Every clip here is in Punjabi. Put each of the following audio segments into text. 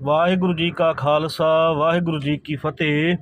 ਵਾਹਿਗੁਰੂ ਜੀ ਕਾ ਖਾਲਸਾ, ਵਾਹਿਗੁਰੂ ਜੀ ਕੀ ਫਤਿਹ।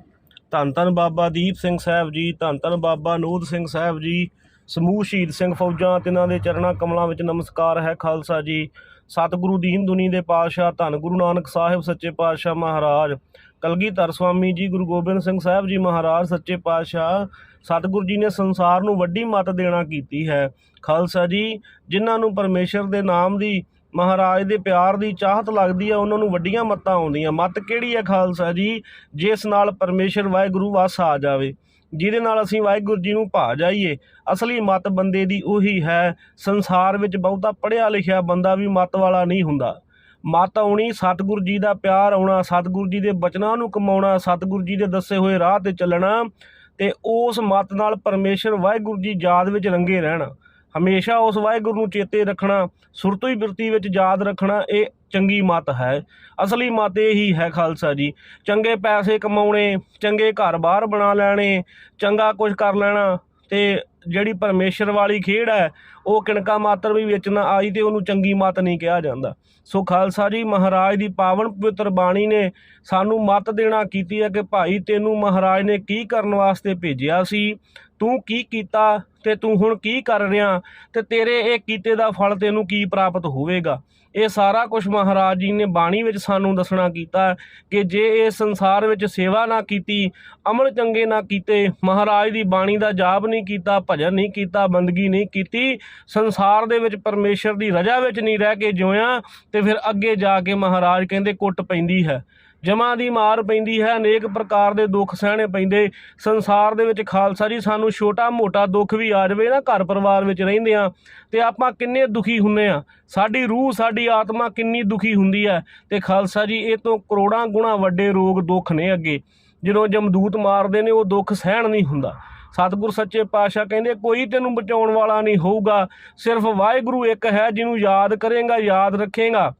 ਧੰਨ ਧੰਨ ਬਾਬਾ ਦੀਪ ਸਿੰਘ ਸਾਹਿਬ ਜੀ, ਧੰਨ ਧੰਨ ਬਾਬਾ ਨੂਦ ਸਿੰਘ ਸਾਹਿਬ ਜੀ, ਸਮੂਹ ਸ਼ਹੀਦ ਸਿੰਘ ਫੌਜਾਂ ਤੇ ਦੇ ਚਰਨਾਂ ਕਮਲਾਂ ਵਿੱਚ ਨਮਸਕਾਰ ਹੈ ਖਾਲਸਾ ਜੀ। ਸਤਿਗੁਰੂ ਦੀਨ ਦੁਨੀ ਦੇ ਪਾਤਸ਼ਾਹ, ਧੰਨ ਗੁਰੂ ਨਾਨਕ ਸਾਹਿਬ ਸੱਚੇ ਪਾਤਸ਼ਾਹ ਮਹਾਰਾਜ। ਕਲਗੀਧਰ ਸਵਾਮੀ ਜੀ, ਗੁਰੂ ਗੋਬਿੰਦ ਸਿੰਘ ਸਾਹਿਬ ਜੀ ਮਹਾਰਾਜ, ਸੱਚੇ ਪਾਤਸ਼ਾਹ, ਸਤਿਗੁਰੂ ਜੀ ਨੇ ਸੰਸਾਰ ਨੂੰ ਵੱਡੀ ਮੱਤ ਦੇਣਾ ਕੀਤੀ ਹੈ। ਖਾਲਸਾ ਜੀ, ਜਿਨ੍ਹਾਂ ਨੂੰ ਪਰਮੇਸ਼ਰ ਦੇ ਨਾਮ ਦੀ ਮਹਾਰਾਜ ਦੇ ਪਿਆਰ ਦੀ ਚਾਹਤ ਲੱਗਦੀ ਹੈ ਉਹਨਾਂ ਨੂੰ ਵੱਡੀਆਂ ਮੱਤਾਂ ਆਉਂਦੀਆਂ। ਮੱਤ ਕਿਹੜੀ ਹੈ ਖਾਲਸਾ ਜੀ? ਜਿਸ ਨਾਲ ਪਰਮੇਸ਼ਰ ਵਾਹਿਗੁਰੂ ਵਸ ਆ ਜਾਵੇ। ਜਿਹਦੇ ਨਾਲ ਅਸੀਂ ਵਾਹਿਗੁਰੂ ਜੀ ਨੂੰ ਭਾ ਜਾਈਏ। ਅਸਲੀ ਮੱਤ ਬੰਦੇ ਦੀ ਉਹੀ ਹੈ। ਸੰਸਾਰ ਵਿੱਚ ਬਹੁਤਾ ਪੜ੍ਹਿਆ ਲਿਖਿਆ ਬੰਦਾ ਵੀ ਮੱਤ ਵਾਲਾ ਨਹੀਂ ਹੁੰਦਾ। ਮੱਤ ਆਉਣੀ, ਸਤਿਗੁਰੂ ਜੀ ਦਾ ਪਿਆਰ ਆਉਣਾ, ਸਤਿਗੁਰੂ ਜੀ ਦੇ ਬਚਨਾਂ ਨੂੰ ਕਮਾਉਣਾ, ਸਤਿਗੁਰੂ ਜੀ ਦੇ ਦੱਸੇ ਹੋਏ ਰਾਹ ਤੇ ਚੱਲਣਾ ਤੇ ਉਸ ਮੱਤ ਨਾਲ ਪਰਮੇਸ਼ਰ ਵਾਹਿਗੁਰੂ ਜੀ ਯਾਦ ਵਿੱਚ ਰੰਗੇ ਰਹਿਣਾ। ਹਮੇਸ਼ਾ ਉਸ ਵਾਹਿਗੁਰੂ ਨੂੰ ਚੇਤੇ ਰੱਖਣਾ, ਸੁਰਤੋਂ ਹੀ ਬਿਰਤੀ ਵਿੱਚ ਯਾਦ ਰੱਖਣਾ, ਇਹ ਚੰਗੀ ਮੱਤ ਹੈ। ਅਸਲੀ ਮਤ ਇਹ ਹੀ ਹੈ ਖਾਲਸਾ ਜੀ। ਚੰਗੇ ਪੈਸੇ ਕਮਾਉਣੇ, ਚੰਗੇ ਘਰ-ਬਾਰ ਬਣਾ ਲੈਣੇ, ਚੰਗਾ ਕੁਝ ਕਰ ਲੈਣਾ ਤੇ ਜਿਹੜੀ ਪਰਮੇਸ਼ਰ ਵਾਲੀ ਖੇਡ ਹੈ, ਉਹ ਕਿਣਕਾ ਮਾਤਰ ਵੀ ਵਿੱਚ ਨਾ ਆਈ ਤੇ ਉਹਨੂੰ ਚੰਗੀ ਮੱਤ ਨਹੀਂ ਕਿਹਾ ਜਾਂਦਾ। ਸੋ ਖਾਲਸਾ ਜੀ, ਮਹਾਰਾਜ ਦੀ ਪਾਵਨ ਪਵਿੱਤਰ ਬਾਣੀ ਨੇ ਸਾਨੂੰ ਮਤ ਦੇਣਾ ਕੀਤੀ ਹੈ ਕਿ ਭਾਈ, ਤੈਨੂੰ ਮਹਾਰਾਜ ਨੇ ਕੀ ਕਰਨ ਵਾਸਤੇ ਭੇਜਿਆ ਸੀ? ਤੂੰ ਕੀ ਕੀਤਾ? ਤੇ ਤੂੰ ਹੁਣ ਕੀ ਕਰ ਰਿਹਾ? ਤੇ ਤੇਰੇ ਇਹ ਕੀਤੇ ਦਾ ਫਲ ਤੈਨੂੰ ਕੀ ਪ੍ਰਾਪਤ ਹੋਵੇਗਾ? ਇਹ ਸਾਰਾ ਕੁਝ ਮਹਾਰਾਜ ਜੀ ਨੇ ਬਾਣੀ ਵਿੱਚ ਸਾਨੂੰ ਦੱਸਣਾ ਕੀਤਾ ਕਿ ਜੇ ਇਹ ਸੰਸਾਰ ਵਿੱਚ ਸੇਵਾ ਨਾ ਕੀਤੀ, ਅਮਲ ਚੰਗੇ ਨਾ ਕੀਤੇ, ਮਹਾਰਾਜ ਦੀ ਬਾਣੀ ਦਾ ਜਾਪ ਨਹੀਂ ਕੀਤਾ, ਭਜਨ ਨਹੀਂ ਕੀਤਾ, ਬੰਦਗੀ ਨਹੀਂ ਕੀਤੀ, ਸੰਸਾਰ ਦੇ ਵਿੱਚ ਪਰਮੇਸ਼ਰ ਦੀ ਰਜਾ ਵਿੱਚ ਨਹੀਂ ਰਹਿ ਕੇ ਜਿਉਇਆ ਤੇ ਫਿਰ ਅੱਗੇ ਜਾ ਕੇ ਮਹਾਰਾਜ ਕਹਿੰਦੇ ਕੁੱਟ ਪੈਂਦੀ ਹੈ। ਜਮਾਂ ਦੀ ਮਾਰ ਪੈਂਦੀ ਹੈ, ਅਨੇਕ ਪ੍ਰਕਾਰ ਦੇ ਦੁੱਖ ਸਹਿਣੇ ਪੈਂਦੇ। ਸੰਸਾਰ ਦੇ ਵਿੱਚ ਖਾਲਸਾ ਜੀ, ਸਾਨੂੰ ਛੋਟਾ ਮੋਟਾ ਦੁੱਖ ਵੀ ਆ ਜਾਵੇ ਨਾ, ਘਰ ਪਰਿਵਾਰ ਵਿੱਚ ਰਹਿੰਦੇ ਆ ਤੇ ਆਪਾਂ ਕਿੰਨੇ ਦੁਖੀ ਹੁੰਨੇ ਆ ਸਾਡੀ ਰੂਹ, ਸਾਡੀ ਆਤਮਾ ਕਿੰਨੀ ਦੁਖੀ ਹੁੰਦੀ ਹੈ ਤੇ ਖਾਲਸਾ ਜੀ, ਇਹ ਤੋਂ ਕਰੋੜਾਂ ਗੁਣਾ ਵੱਡੇ ਰੋਗ ਦੁੱਖ ਨੇ ਅੱਗੇ। ਜਦੋਂ ਜਮਦੂਤ ਮਾਰਦੇ ਨੇ, ਉਹ ਦੁੱਖ ਸਹਿਣ ਨਹੀਂ ਹੁੰਦਾ। ਸਤਿਗੁਰ ਸੱਚੇ ਪਾਤਸ਼ਾਹ ਕਹਿੰਦੇ, ਕੋਈ ਤੈਨੂੰ ਬਚਾਉਣ ਵਾਲਾ ਨਹੀਂ ਹੋਊਗਾ। ਸਿਰਫ ਵਾਹਿਗੁਰੂ ਇੱਕ ਹੈ, ਜਿਹਨੂੰ ਯਾਦ ਕਰੇਗਾ, ਯਾਦ ਰੱਖੇਗਾ।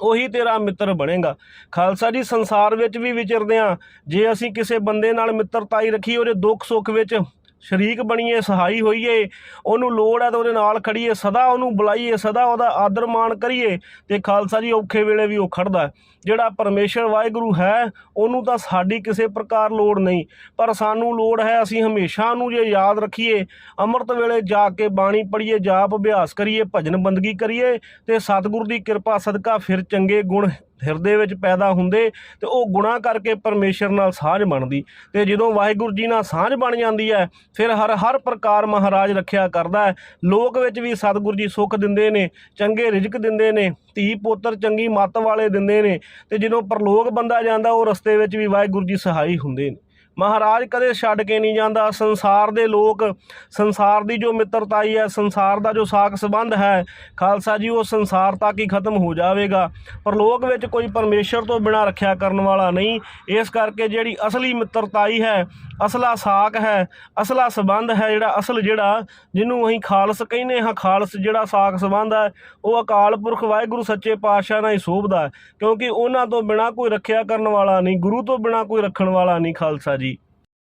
ਉਹੀ ਤੇਰਾ ਮਿੱਤਰ ਬਣੇਗਾ। ਖਾਲਸਾ ਜੀ, ਸੰਸਾਰ ਵਿੱਚ ਵੀ ਵਿਚਰਦੇ ਆ। ਜੇ ਅਸੀਂ ਕਿਸੇ ਬੰਦੇ ਨਾਲ ਮਿੱਤਰਤਾਈ ਰੱਖੀ, ਉਹਦੇ ਦੁੱਖ ਸੁੱਖ ਵਿੱਚ ਸ਼ਰੀਕ ਬਣੀਏ, ਸਹਾਈ ਹੋਈਏ, ਉਹਨੂੰ ਲੋੜ ਹੈ ਤਾਂ ਉਹਦੇ ਨਾਲ ਖੜੀਏ, ਸਦਾ ਉਹਨੂੰ ਬੁਲਾਈਏ, ਸਦਾ ਉਹਦਾ ਆਦਰ ਮਾਣ ਕਰੀਏ ਤੇ ਖਾਲਸਾ ਜੀ ਔਖੇ ਵੇਲੇ ਵੀ ਉਹ ਖੜਦਾ ਜਿਹੜਾ ਪਰਮੇਸ਼ਰ ਵਾਹਿਗੁਰੂ ਹੈ, ਉਹਨੂੰ ਤਾਂ ਸਾਡੀ ਕਿਸੇ ਪ੍ਰਕਾਰ ਲੋੜ ਨਹੀਂ। ਪਰ ਸਾਨੂੰ ਲੋੜ ਹੈ, ਅਸੀਂ ਹਮੇਸ਼ਾ ਨੂੰ ਜੇ ਯਾਦ ਰੱਖੀਏ, ਅੰਮ੍ਰਿਤ ਵੇਲੇ ਜਾ ਕੇ ਬਾਣੀ ਪੜ੍ਹੀਏ, ਜਾਪ ਅਭਿਆਸ ਕਰੀਏ, ਭਜਨ ਬੰਦਗੀ ਕਰੀਏ, ਤੇ ਸਤਿਗੁਰੂ ਦੀ ਕਿਰਪਾ ਸਦਕਾ ਫਿਰ ਚੰਗੇ ਗੁਣ ਹਿਰਦੇ ਵਿੱਚ ਪੈਦਾ ਹੁੰਦੇ, ਤੇ ਉਹ ਗੁਣਾ ਕਰਕੇ ਪਰਮੇਸ਼ਰ ਨਾਲ ਸਾਂਝ ਬਣਦੀ। ਤੇ ਜਦੋਂ ਵਾਹਿਗੁਰੂ ਜੀ ਨਾਲ ਸਾਂਝ ਬਣ ਜਾਂਦੀ ਹੈ, ਫਿਰ ਹਰ ਹਰ ਪ੍ਰਕਾਰ ਮਹਾਰਾਜ ਰੱਖਿਆ ਕਰਦਾ ਹੈ। ਲੋਕ ਵਿੱਚ ਵੀ ਸਤਿਗੁਰੂ ਜੀ ਸੁੱਖ ਦਿੰਦੇ ਨੇ, ਚੰਗੇ ਰਿਜ਼ਕ ਦਿੰਦੇ ਨੇ, ਧੀ ਪੁੱਤਰ ਚੰਗੀ ਮੱਤ ਵਾਲੇ ਦਿੰਦੇ ਨੇ ਤੇ ਜਦੋਂ ਪਰਲੋਕ ਬੰਦਾ ਜਾਂਦਾ ਉਹ ਰਸਤੇ ਵਿੱਚ ਵੀ ਵਾਹਿਗੁਰੂ ਜੀ ਸਹਾਈ ਹੁੰਦੇ ਨੇ। ਮਹਾਰਾਜ ਕਦੇ ਛੱਡ ਕੇ ਨਹੀਂ ਜਾਂਦਾ। ਸੰਸਾਰ ਦੇ ਲੋਕ, ਸੰਸਾਰ ਦੀ ਜੋ ਮਿੱਤਰਤਾਈ ਹੈ, ਸੰਸਾਰ ਦਾ ਜੋ ਸਾਖ ਸੰਬੰਧ ਹੈ, ਖਾਲਸਾ ਜੀ, ਉਹ ਸੰਸਾਰ ਤੱਕ ਹੀ ਖਤਮ ਹੋ ਜਾਵੇਗਾ। ਪਰ ਲੋਕ ਵਿੱਚ ਕੋਈ ਪਰਮੇਸ਼ਰ ਤੋਂ ਬਿਨਾ ਰੱਖਿਆ ਕਰਨ ਵਾਲਾ ਨਹੀਂ। ਇਸ ਕਰਕੇ ਜਿਹੜੀ ਅਸਲੀ ਮਿੱਤਰਤਾਈ ਹੈ, ਅਸਲਾ ਸਾਖ ਹੈ, ਅਸਲਾ ਸੰਬੰਧ ਹੈ ਜਿਹੜਾ, ਅਸਲ ਜਿਹੜਾ ਜਿਹਨੂੰ ਅਸੀਂ ਖਾਲਸ ਕਹਿੰਦੇ ਹਾਂ, ਖਾਲਸ ਜਿਹੜਾ ਸਾਖ ਸੰਬੰਧ ਹੈ, ਉਹ ਅਕਾਲ ਪੁਰਖ ਵਾਹਿਗੁਰੂ ਸੱਚੇ ਪਾਤਸ਼ਾਹ ਨਾਲ ਹੀ ਸੋਭਦਾ ਕਿਉਂਕਿ ਉਹਨਾਂ ਤੋਂ ਬਿਨਾ ਕੋਈ ਰੱਖਿਆ ਕਰਨ ਵਾਲਾ ਨਹੀਂ, ਗੁਰੂ ਤੋਂ ਬਿਨਾ ਕੋਈ ਰੱਖਣ ਵਾਲਾ ਨਹੀਂ ਖਾਲਸਾ ਜੀ।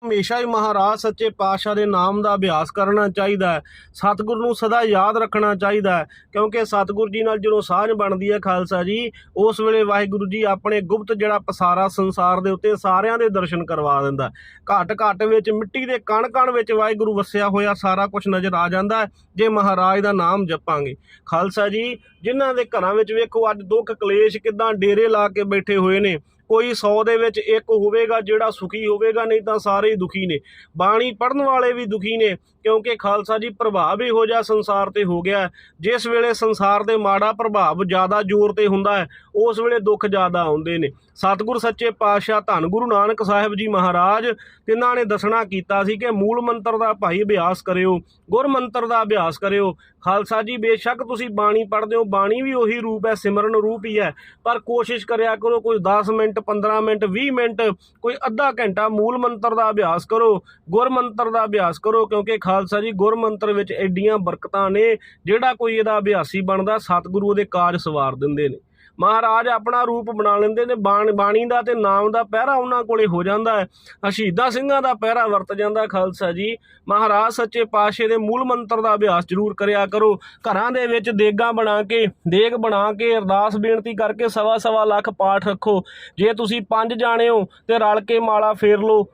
ਹਮੇਸ਼ਾ ਹੀ ਮਹਾਰਾਜ ਸੱਚੇ ਪਾਤਸ਼ਾਹ ਦੇ ਨਾਮ ਦਾ ਅਭਿਆਸ ਕਰਨਾ ਚਾਹੀਦਾ ਹੈ। ਸਤਿਗੁਰ ਨੂੰ ਸਦਾ ਯਾਦ ਰੱਖਣਾ ਚਾਹੀਦਾ ਹੈ, ਕਿਉਂਕਿ ਸਤਿਗੁਰ ਜੀ ਨਾਲ ਜਦੋਂ ਸਾਂਝ ਬਣਦੀ ਹੈ ਖਾਲਸਾ ਜੀ, ਉਸ ਵੇਲੇ ਵਾਹਿਗੁਰੂ ਜੀ ਆਪਣੇ ਗੁਪਤ ਜਿਹੜਾ ਪਸਾਰਾ ਸੰਸਾਰ ਦੇ ਉੱਤੇ ਸਾਰਿਆਂ ਦੇ ਦਰਸ਼ਨ ਕਰਵਾ ਦਿੰਦਾ ਘਟ ਘਟ ਵਿੱਚ ਮਿੱਟੀ ਦੇ ਕਣ ਕਣ ਵਿੱਚ ਵਾਹਿਗੁਰੂ ਵਸਿਆ ਹੋਇਆ ਸਾਰਾ ਕੁਝ ਨਜ਼ਰ ਆ ਜਾਂਦਾ ਜੇ ਮਹਾਰਾਜ ਦਾ ਨਾਮ ਜਪਾਂਗੇ। ਖਾਲਸਾ ਜੀ, ਜਿਨ੍ਹਾਂ ਦੇ ਘਰਾਂ ਵਿੱਚ ਵੇਖੋ ਅੱਜ ਦੁੱਖ ਕਲੇਸ਼ ਕਿਦਾਂ ਡੇਰੇ ਲਾ ਕੇ ਬੈਠੇ ਹੋਏ ਨੇ ਕੋਈ 100 ਦੇ ਵਿੱਚ ਇੱਕ ਹੋਵੇਗਾ, ਜਿਹੜਾ ਸੁਖੀ ਹੋਵੇਗਾ, ਨਹੀਂ ਤਾਂ ਸਾਰੇ ਹੀ ਦੁਖੀ ਨੇ। ਬਾਣੀ ਪੜਨ ਵਾਲੇ ਵੀ ਦੁਖੀ ਨੇ। ਕਿਉਂਕਿ ਖਾਲਸਾ ਜੀ ਪ੍ਰਭਾਵ ਇਹੋ ਜਿਹਾ ਸੰਸਾਰ ਤੇ ਹੋ ਗਿਆ ਜਿਸ ਵੇਲੇ ਸੰਸਾਰ ਦੇ ਮਾੜਾ ਪ੍ਰਭਾਵ ਜ਼ਿਆਦਾ ਜ਼ੋਰ ਤੇ ਹੁੰਦਾ ਹੈ, ਉਸ ਵੇਲੇ ਦੁੱਖ ਜ਼ਿਆਦਾ ਆਉਂਦੇ ਨੇ। ਸਤਿਗੁਰ ਸੱਚੇ ਪਾਤਸ਼ਾਹ ਧੰਨ ਗੁਰੂ ਨਾਨਕ ਸਾਹਿਬ ਜੀ ਮਹਾਰਾਜ ਤਿੰਨਾਂ ਨੇ ਦੱਸਣਾ ਕੀਤਾ ਸੀ ਕਿ ਮੂਲ ਮੰਤਰ ਦਾ ਭਾਈ ਅਭਿਆਸ ਕਰਿਓ, ਗੁਰ ਮੰਤਰ ਦਾ ਅਭਿਆਸ ਕਰਿਓ। ਖਾਲਸਾ ਜੀ, ਬੇਸ਼ੱਕ ਤੁਸੀਂ ਬਾਣੀ ਪੜ੍ਹਦੇ ਹੋ, ਬਾਣੀ ਵੀ ਉਹੀ ਰੂਪ ਹੈ, ਸਿਮਰਨ ਰੂਪ ਹੀ ਹੈ। ਪਰ ਕੋਸ਼ਿਸ਼ ਕਰਿਆ ਕਰੋ, ਕੋਈ 10 ਮਿੰਟ 15 ਮਿੰਟ 20 ਮਿੰਟ, ਕੋਈ ਅੱਧਾ ਘੰਟਾ ਮੂਲ ਮੰਤਰ ਦਾ ਅਭਿਆਸ ਕਰੋ, ਗੁਰ ਮੰਤਰ ਦਾ ਅਭਿਆਸ ਕਰੋ, ਕਿਉਂਕਿ ਖਾਲਸਾ ਜੀ ਗੁਰ ਮੰਤਰ ਵਿੱਚ ਐਡੀਆਂ ਬਰਕਤਾਂ ਨੇ, ਜਿਹੜਾ ਕੋਈ ਇਹਦਾ ਅਭਿਆਸੀ ਬਣਦਾ, ਸਤਿਗੁਰੂ ਉਹਦੇ ਕਾਜ ਸਵਾਰ ਦਿੰਦੇ ਨੇ। ਮਹਾਰਾਜ ਆਪਣਾ ਰੂਪ ਬਣਾ ਲੈਂਦੇ ਨੇ, ਬਾਣ, ਬਾਣੀ ਦਾ ਤੇ ਨਾਮ ਦਾ ਪਹਿਰਾ ਉਹਨਾਂ ਕੋਲੇ ਹੋ ਜਾਂਦਾ ਹੈ। ਆਹ ਸ਼ਹੀਦਾਂ ਸਿੰਘਾਂ ਦਾ ਪਹਿਰਾ ਵਰਤ ਜਾਂਦਾ ਖਾਲਸਾ ਜੀ। ਮਹਾਰਾਜ ਸੱਚੇ ਪਾਤਸ਼ਾਹ ਦੇ ਮੂਲ ਮੰਤਰ ਦਾ ਅਭਿਆਸ ਜ਼ਰੂਰ ਕਰਿਆ ਕਰੋ। ਘਰਾਂ ਦੇ ਵਿੱਚ ਦੇਗਾਂ ਬਣਾ ਕੇ, ਦੇਗ ਬਣਾ ਕੇ, ਅਰਦਾਸ ਬੇਨਤੀ ਕਰਕੇ ਸਵਾ ਸਵਾ ਲੱਖ ਪਾਠ ਰੱਖੋ। ਜੇ ਤੁਸੀਂ ਪੰਜ ਜਾਣੇ ਹੋ ਤੇ ਰਲ ਕੇ ਮਾਲਾ ਫੇਰ ਲਓ।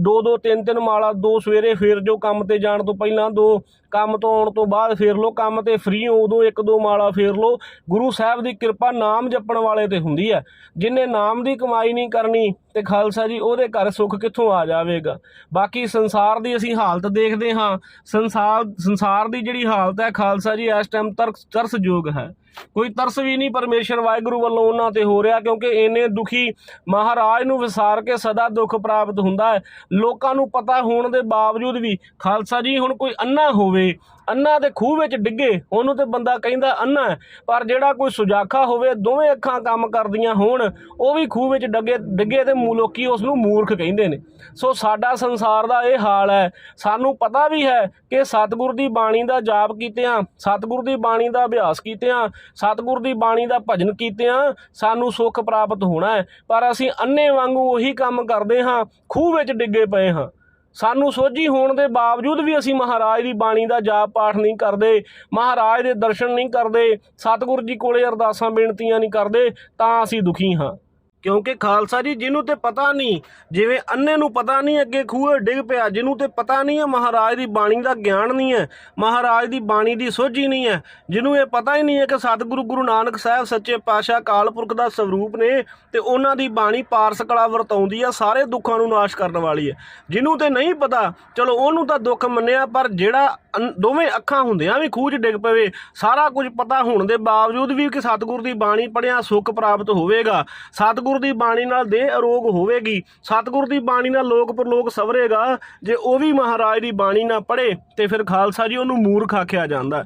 ਦੋ ਦੋ ਤਿੰਨ ਤਿੰਨ ਮਾਲਾ ਦੋ ਸਵੇਰੇ ਫੇਰ ਜੋ ਕੰਮ ਤੇ ਜਾਣ ਤੋਂ ਪਹਿਲਾਂ ਦੋ ਕੰਮ ਤੋਂ ਆਉਣ ਤੋਂ ਬਾਅਦ ਫੇਰ ਲਓ ਕੰਮ ਤੇ ਫ੍ਰੀ ਹੋ ਉਦੋਂ ਇੱਕ ਦੋ ਮਾਲਾ ਫੇਰ ਲਓ। ਗੁਰੂ ਸਾਹਿਬ ਦੀ ਕਿਰਪਾ ਨਾਮ ਜਪਣ ਵਾਲੇ ਤੇ ਹੁੰਦੀ ਹੈ ਜਿਨੇ ਨਾਮ ਦੀ ਕਮਾਈ ਨਹੀਂ ਕਰਨੀ ਤੇ ਖਾਲਸਾ ਜੀ, ਉਹਦੇ ਘਰ ਸੁੱਖ ਕਿੱਥੋਂ ਆ ਜਾਵੇਗਾ? ਬਾਕੀ ਸੰਸਾਰ ਦੀ ਅਸੀਂ ਹਾਲਤ ਦੇਖਦੇ ਹਾਂ। ਸੰਸਾਰ ਸੰਸਾਰ ਦੀ ਜਿਹੜੀ ਹਾਲਤ ਹੈ, ਖਾਲਸਾ ਜੀ, ਇਸ ਟਾਈਮ ਤਰਸ ਤਰਸਯੋਗ ਹੈ। ਕੋਈ ਤਰਸ ਵੀ ਨਹੀਂ ਪਰਮੇਸ਼ਰ ਵਾਹਿਗੁਰੂ ਵੱਲੋਂ ਉਹਨਾਂ ਤੇ ਹੋ ਰਿਹਾ, ਕਿਉਂਕਿ ਇੰਨੇ ਦੁਖੀ ਮਹਾਰਾਜ ਨੂੰ ਵਿਸਾਰ ਕੇ ਸਦਾ ਦੁੱਖ ਪ੍ਰਾਪਤ ਹੁੰਦਾ ਹੈ। ਲੋਕਾਂ ਨੂੰ ਪਤਾ ਹੋਣ ਦੇ ਬਾਵਜੂਦ ਵੀ, ਖਾਲਸਾ ਜੀ, ਹੁਣ ਕੋਈ ਅੰਨਾ ਹੋਵੇ ਅੰਨਾ ਦੇ ਖੂਹ ਵਿੱਚ ਡਿੱਗੇ, ਉਹਨੂੰ ਤੇ ਬੰਦਾ ਕਹਿੰਦਾ ਅੰਨਾ ਪਰ ਜਿਹੜਾ ਕੋਈ ਸੁਜਾਖਾ ਹੋਵੇ, ਦੋਵੇਂ ਅੱਖਾਂ ਕੰਮ ਕਰਦੀਆਂ ਹੋਣ, ਉਹ ਵੀ ਖੂਹ ਵਿੱਚ ਡੱਗੇ, ਡਿੱਗੇ ਤੇ ਲੋਕੀ ਉਸ ਨੂੰ ਮੂਰਖ ਕਹਿੰਦੇ ਨੇ। ਸੋ ਸਾਡਾ ਸੰਸਾਰ ਦਾ ਇਹ ਹਾਲ ਹੈ। ਸਾਨੂੰ ਪਤਾ ਵੀ ਹੈ ਕਿ ਸਤਿਗੁਰ ਦੀ ਬਾਣੀ ਦਾ ਜਾਪ ਕੀਤਿਆਂ, ਸਤਿਗੁਰ ਦੀ ਬਾਣੀ ਦਾ ਅਭਿਆਸ ਕੀਤਿਆਂ, ਸਤਿਗੁਰ ਦੀ ਬਾਣੀ ਦਾ ਭਜਨ ਕੀਤਿਆਂ ਸਾਨੂੰ ਸੁੱਖ ਪ੍ਰਾਪਤ ਹੋਣਾ ਹੈ। ਪਰ ਅਸੀਂ ਅੰਨੇ ਵਾਂਗੂ ਉਹੀ ਕੰਮ ਕਰਦੇ ਹਾਂ, ਖੂਹ ਵਿੱਚ ਡਿੱਗੇ ਪਏ ਹਾਂ। ਸਾਨੂੰ ਸੋਝੀ ਹੋਣ ਦੇ ਬਾਵਜੂਦ ਵੀ ਅਸੀਂ ਮਹਾਰਾਜ ਦੀ ਬਾਣੀ ਦਾ ਜਾਪ ਪਾਠ ਨਹੀਂ ਕਰਦੇ, ਮਹਾਰਾਜ ਦੇ ਦਰਸ਼ਨ ਨਹੀਂ ਕਰਦੇ, ਸਤਿਗੁਰੂ ਜੀ ਕੋਲੇ ਅਰਦਾਸਾਂ, ਬੇਨਤੀਆਂ ਨਹੀਂ ਕਰਦੇ, ਤਾਂ ਅਸੀਂ ਦੁਖੀ ਹਾਂ। ਕਿਉਂਕਿ ਖਾਲਸਾ ਜੀ, ਜਿਹਨੂੰ ਤੇ ਪਤਾ ਨਹੀਂ, ਜਿਵੇਂ ਅੰਨੇ ਨੂੰ ਪਤਾ ਨਹੀਂ, ਅੱਗੇ ਖੂਹ ਡਿੱਗ ਪਿਆ, ਜਿਹਨੂੰ ਤੇ ਪਤਾ ਨਹੀਂ ਹੈ, ਮਹਾਰਾਜ ਦੀ ਬਾਣੀ ਦਾ ਗਿਆਨ ਨਹੀਂ ਹੈ, ਮਹਾਰਾਜ ਦੀ ਬਾਣੀ ਦੀ ਸੋਝੀ ਨਹੀਂ ਹੈ, ਜਿਹਨੂੰ ਇਹ ਪਤਾ ਹੀ ਨਹੀਂ ਹੈ ਕਿ ਸਤਿਗੁਰੂ ਗੁਰੂ ਨਾਨਕ ਸਾਹਿਬ ਸੱਚੇ ਪਾਤਸ਼ਾਹ ਕਾਲ ਪੁਰਖ ਦਾ ਸਰੂਪ ਨੇ ਤੇ ਉਹਨਾਂ ਦੀ ਬਾਣੀ ਪਾਰਸ ਕਲਾ ਵਰਤਾਉਂਦੀ ਆ, ਸਾਰੇ ਦੁੱਖਾਂ ਨੂੰ ਨਾਸ਼ ਕਰਨ ਵਾਲੀ ਹੈ। ਜਿਹਨੂੰ ਤੇ ਨਹੀਂ ਪਤਾ, ਚਲੋ ਉਹਨੂੰ ਤਾਂ ਦੁੱਖ ਮੰਨਿਆ, ਪਰ ਜਿਹੜਾ ਅੰ- ਦੋਵੇਂ ਅੱਖਾਂ ਹੁੰਦਿਆਂ ਵੀ ਖੂਹ 'ਚ ਡਿੱਗ ਪਵੇ, ਸਾਰਾ ਕੁਝ ਪਤਾ ਹੋਣ ਦੇ ਬਾਵਜੂਦ ਵੀ ਕਿ ਸਤਿਗੁਰੂ ਦੀ ਬਾਣੀ ਪੜਿਆ ਸੁੱਖ ਪ੍ਰਾਪਤ ਹੋਵੇਗਾ। ਸਤਿਗੁਰੂ ਦੀ ਬਾਣੀ ਨਾਲ ਦੇਹ ਅਰੋਗ ਹੋਵੇਗੀ। ਸਤਿਗੁਰ ਦੀ ਬਾਣੀ ਨਾਲ ਲੋਕ ਪਰਲੋਕ ਸਵਰੇਗਾ। ਜੇ ਉਹ ਵੀ ਮਹਾਰਾਜ ਦੀ ਬਾਣੀ ਨਾ ਪੜੇ ਤੇ ਫਿਰ ਖਾਲਸਾ ਜੀ ਉਹਨੂੰ ਮੂਰਖ ਆਖਿਆ ਜਾਂਦਾ। ਹੈ।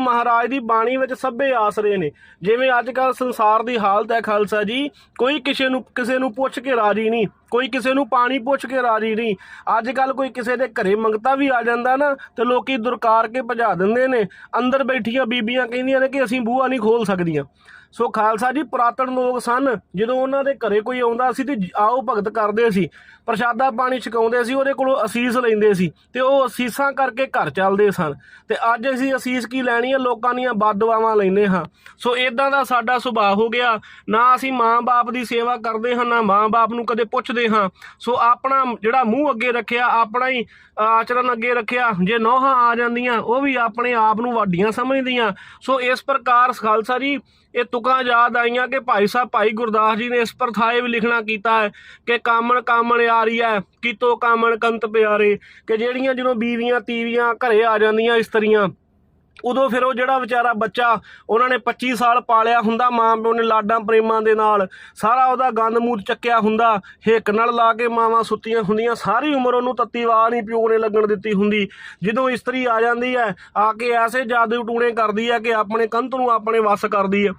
ਮਹਾਰਾਜ ਦੀ ਬਾਣੀ ਵਿੱਚ ਸਭੇ ਆਸਰੇ ਨੇ। ਜਿਵੇਂ ਅੱਜ ਕੱਲ ਸੰਸਾਰ ਦੀ ਹਾਲਤ ਹੈ ਖਾਲਸਾ ਜੀ, ਕੋਈ ਕਿਸੇ ਨੂੰ ਕਿਸੇ ਨੂੰ ਪੁੱਛ ਕੇ ਰਾਜੀ ਨਹੀਂ। ਕੋਈ ਕਿਸੇ ਨੂੰ ਪਾਣੀ ਪੁੱਛ ਕੇ ਰਾਜੀ ਨਹੀਂ। ਅੱਜ ਕੱਲ ਕੋਈ ਕਿਸੇ ਦੇ ਘਰੇ ਮੰਗਤਾ ਵੀ ਆ ਜਾਂਦਾ ਨਾ, ਤੇ ਲੋਕੀ ਦੁਰਕਾਰ ਕੇ ਭਜਾ ਦਿੰਦੇ ਨੇ। ਅੰਦਰ ਬੈਠੀਆਂ ਬੀਬੀਆਂ ਕਹਿੰਦੀਆਂ ਨੇ ਕਿ ਅਸੀਂ ਬੂਹਾ ਨਹੀਂ ਖੋਲ ਸਕਦੀਆਂ। ਸੋ ਖਾਲਸਾ ਜੀ, ਪੁਰਾਤਨ ਲੋਕ ਸਨ, ਜਦੋਂ ਉਹਨਾਂ ਦੇ ਘਰੇ ਕੋਈ ਆਉਂਦਾ ਸੀ ਤੇ ਆਓ ਭਗਤ ਕਰਦੇ ਸੀ। ਪ੍ਰਸ਼ਾਦਾ ਪਾਣੀ ਛਕਾਉਂਦੇ ਸੀ, ਉਹਦੇ ਕੋਲੋਂ ਅਸੀਸ ਲੈਂਦੇ ਸੀ ਤੇ ਉਹ ਅਸੀਸਾਂ ਕਰਕੇ ਘਰ ਚੱਲਦੇ ਸਨ। ਤੇ ਅੱਜ ਅਸੀਂ ਅਸੀਸ ਕੀ ਲੈਣੀ ਹੈ ਲੋਕਾਂ ਦੀਆਂ ਬਦਦੁਆਵਾਂ ਲੈਂਦੇ ਹਾਂ। ਸੋ ਇਦਾਂ ਦਾ ਸਾਡਾ ਸੁਭਾਅ ਹੋ ਗਿਆ। ਨਾ ਅਸੀਂ ਮਾਂ-ਬਾਪ ਦੀ ਸੇਵਾ ਕਰਦੇ ਹਾਂ, ਨਾ ਮਾਂ-ਬਾਪ ਨੂੰ ਕਦੇ ਪੁੱਛਦੇ ਹਾਂ। ਸੋ ਆਪਣਾ ਜਿਹੜਾ ਮੂੰਹ ਅੱਗੇ ਰੱਖਿਆ, ਆਪਣਾ ਹੀ ਆਚਰਣ ਅੱਗੇ ਰੱਖਿਆ, ਜੇ ਨੋਹਾਂ ਆ ਜਾਂਦੀਆਂ, ਉਹ ਵੀ ਆਪਣੇ ਆਪ ਨੂੰ ਵੱਡੀਆਂ ਸਮਝਦੀਆਂ। ਸੋ ਇਸ ਪ੍ਰਕਾਰ ਖਾਲਸਾ ਜੀ ਇਹ ਤੁਕਾਂ ਯਾਦ ਆਈਆਂ ਕਿ ਭਾਈ ਸਾਹਿਬ, ਭਾਈ ਗੁਰਦਾਸ ਜੀ ਨੇ ਇਸ ਪ੍ਰਥਾਏ ਵੀ ਲਿਖਣਾ ਕੀਤਾ ਹੈ ਕਿ ਕਾਮਣ ਕਾਮਣ ਆਰੀ ਹੈ, ਕੀਤੋ ਕਾਮਣ ਕੰਤ ਪਿਆਰੇ, ਕਿ ਜਿਹੜੀਆਂ ਜਦੋਂ ਬੀਵੀਆਂ ਤੀਵੀਆਂ ਘਰੇ ਆ ਜਾਂਦੀਆਂ ਇਸਤਰੀਆਂ ਉਦੋਂ ਫਿਰ ਉਹ ਜਿਹੜਾ ਵਿਚਾਰਾ ਬੱਚਾ, ਉਹਨਾਂ ਨੇ 25 ਸਾਲ ਪਾਲਿਆ ਹੁੰਦਾ ਮਾਂ ਪਿਓ ਨੇ ਲਾਡਾਂ ਪ੍ਰੇਮਾਂ ਦੇ ਨਾਲ। ਸਾਰਾ ਉਹਦਾ ਗੰਦ ਮੂਤ ਚੱਕਿਆ ਹੁੰਦਾ, ਹੇਕ ਨਾਲ ਲਾ ਕੇ ਮਾਵਾਂ ਸੁੱਤੀਆਂ ਹੁੰਦੀਆਂ, ਸਾਰੀ ਉਮਰ ਉਹਨੂੰ ਤੱਤੀ ਵਾਹ ਨਹੀਂ ਪਿਓ ਨੇ ਲੱਗਣ ਦਿੱਤੀ ਹੁੰਦੀ। ਜਦੋਂ ਇਸਤਰੀ ਆ ਜਾਂਦੀ ਹੈ, ਆ ਕੇ ਐਸੇ ਜਾਦੂ ਟੂਣੇ ਕਰਦੀ ਹੈ ਕਿ ਆਪਣੇ ਕੰਧ ਨੂੰ ਆਪਣੇ ਵੱਸ ਕਰਦੀ ਹੈ।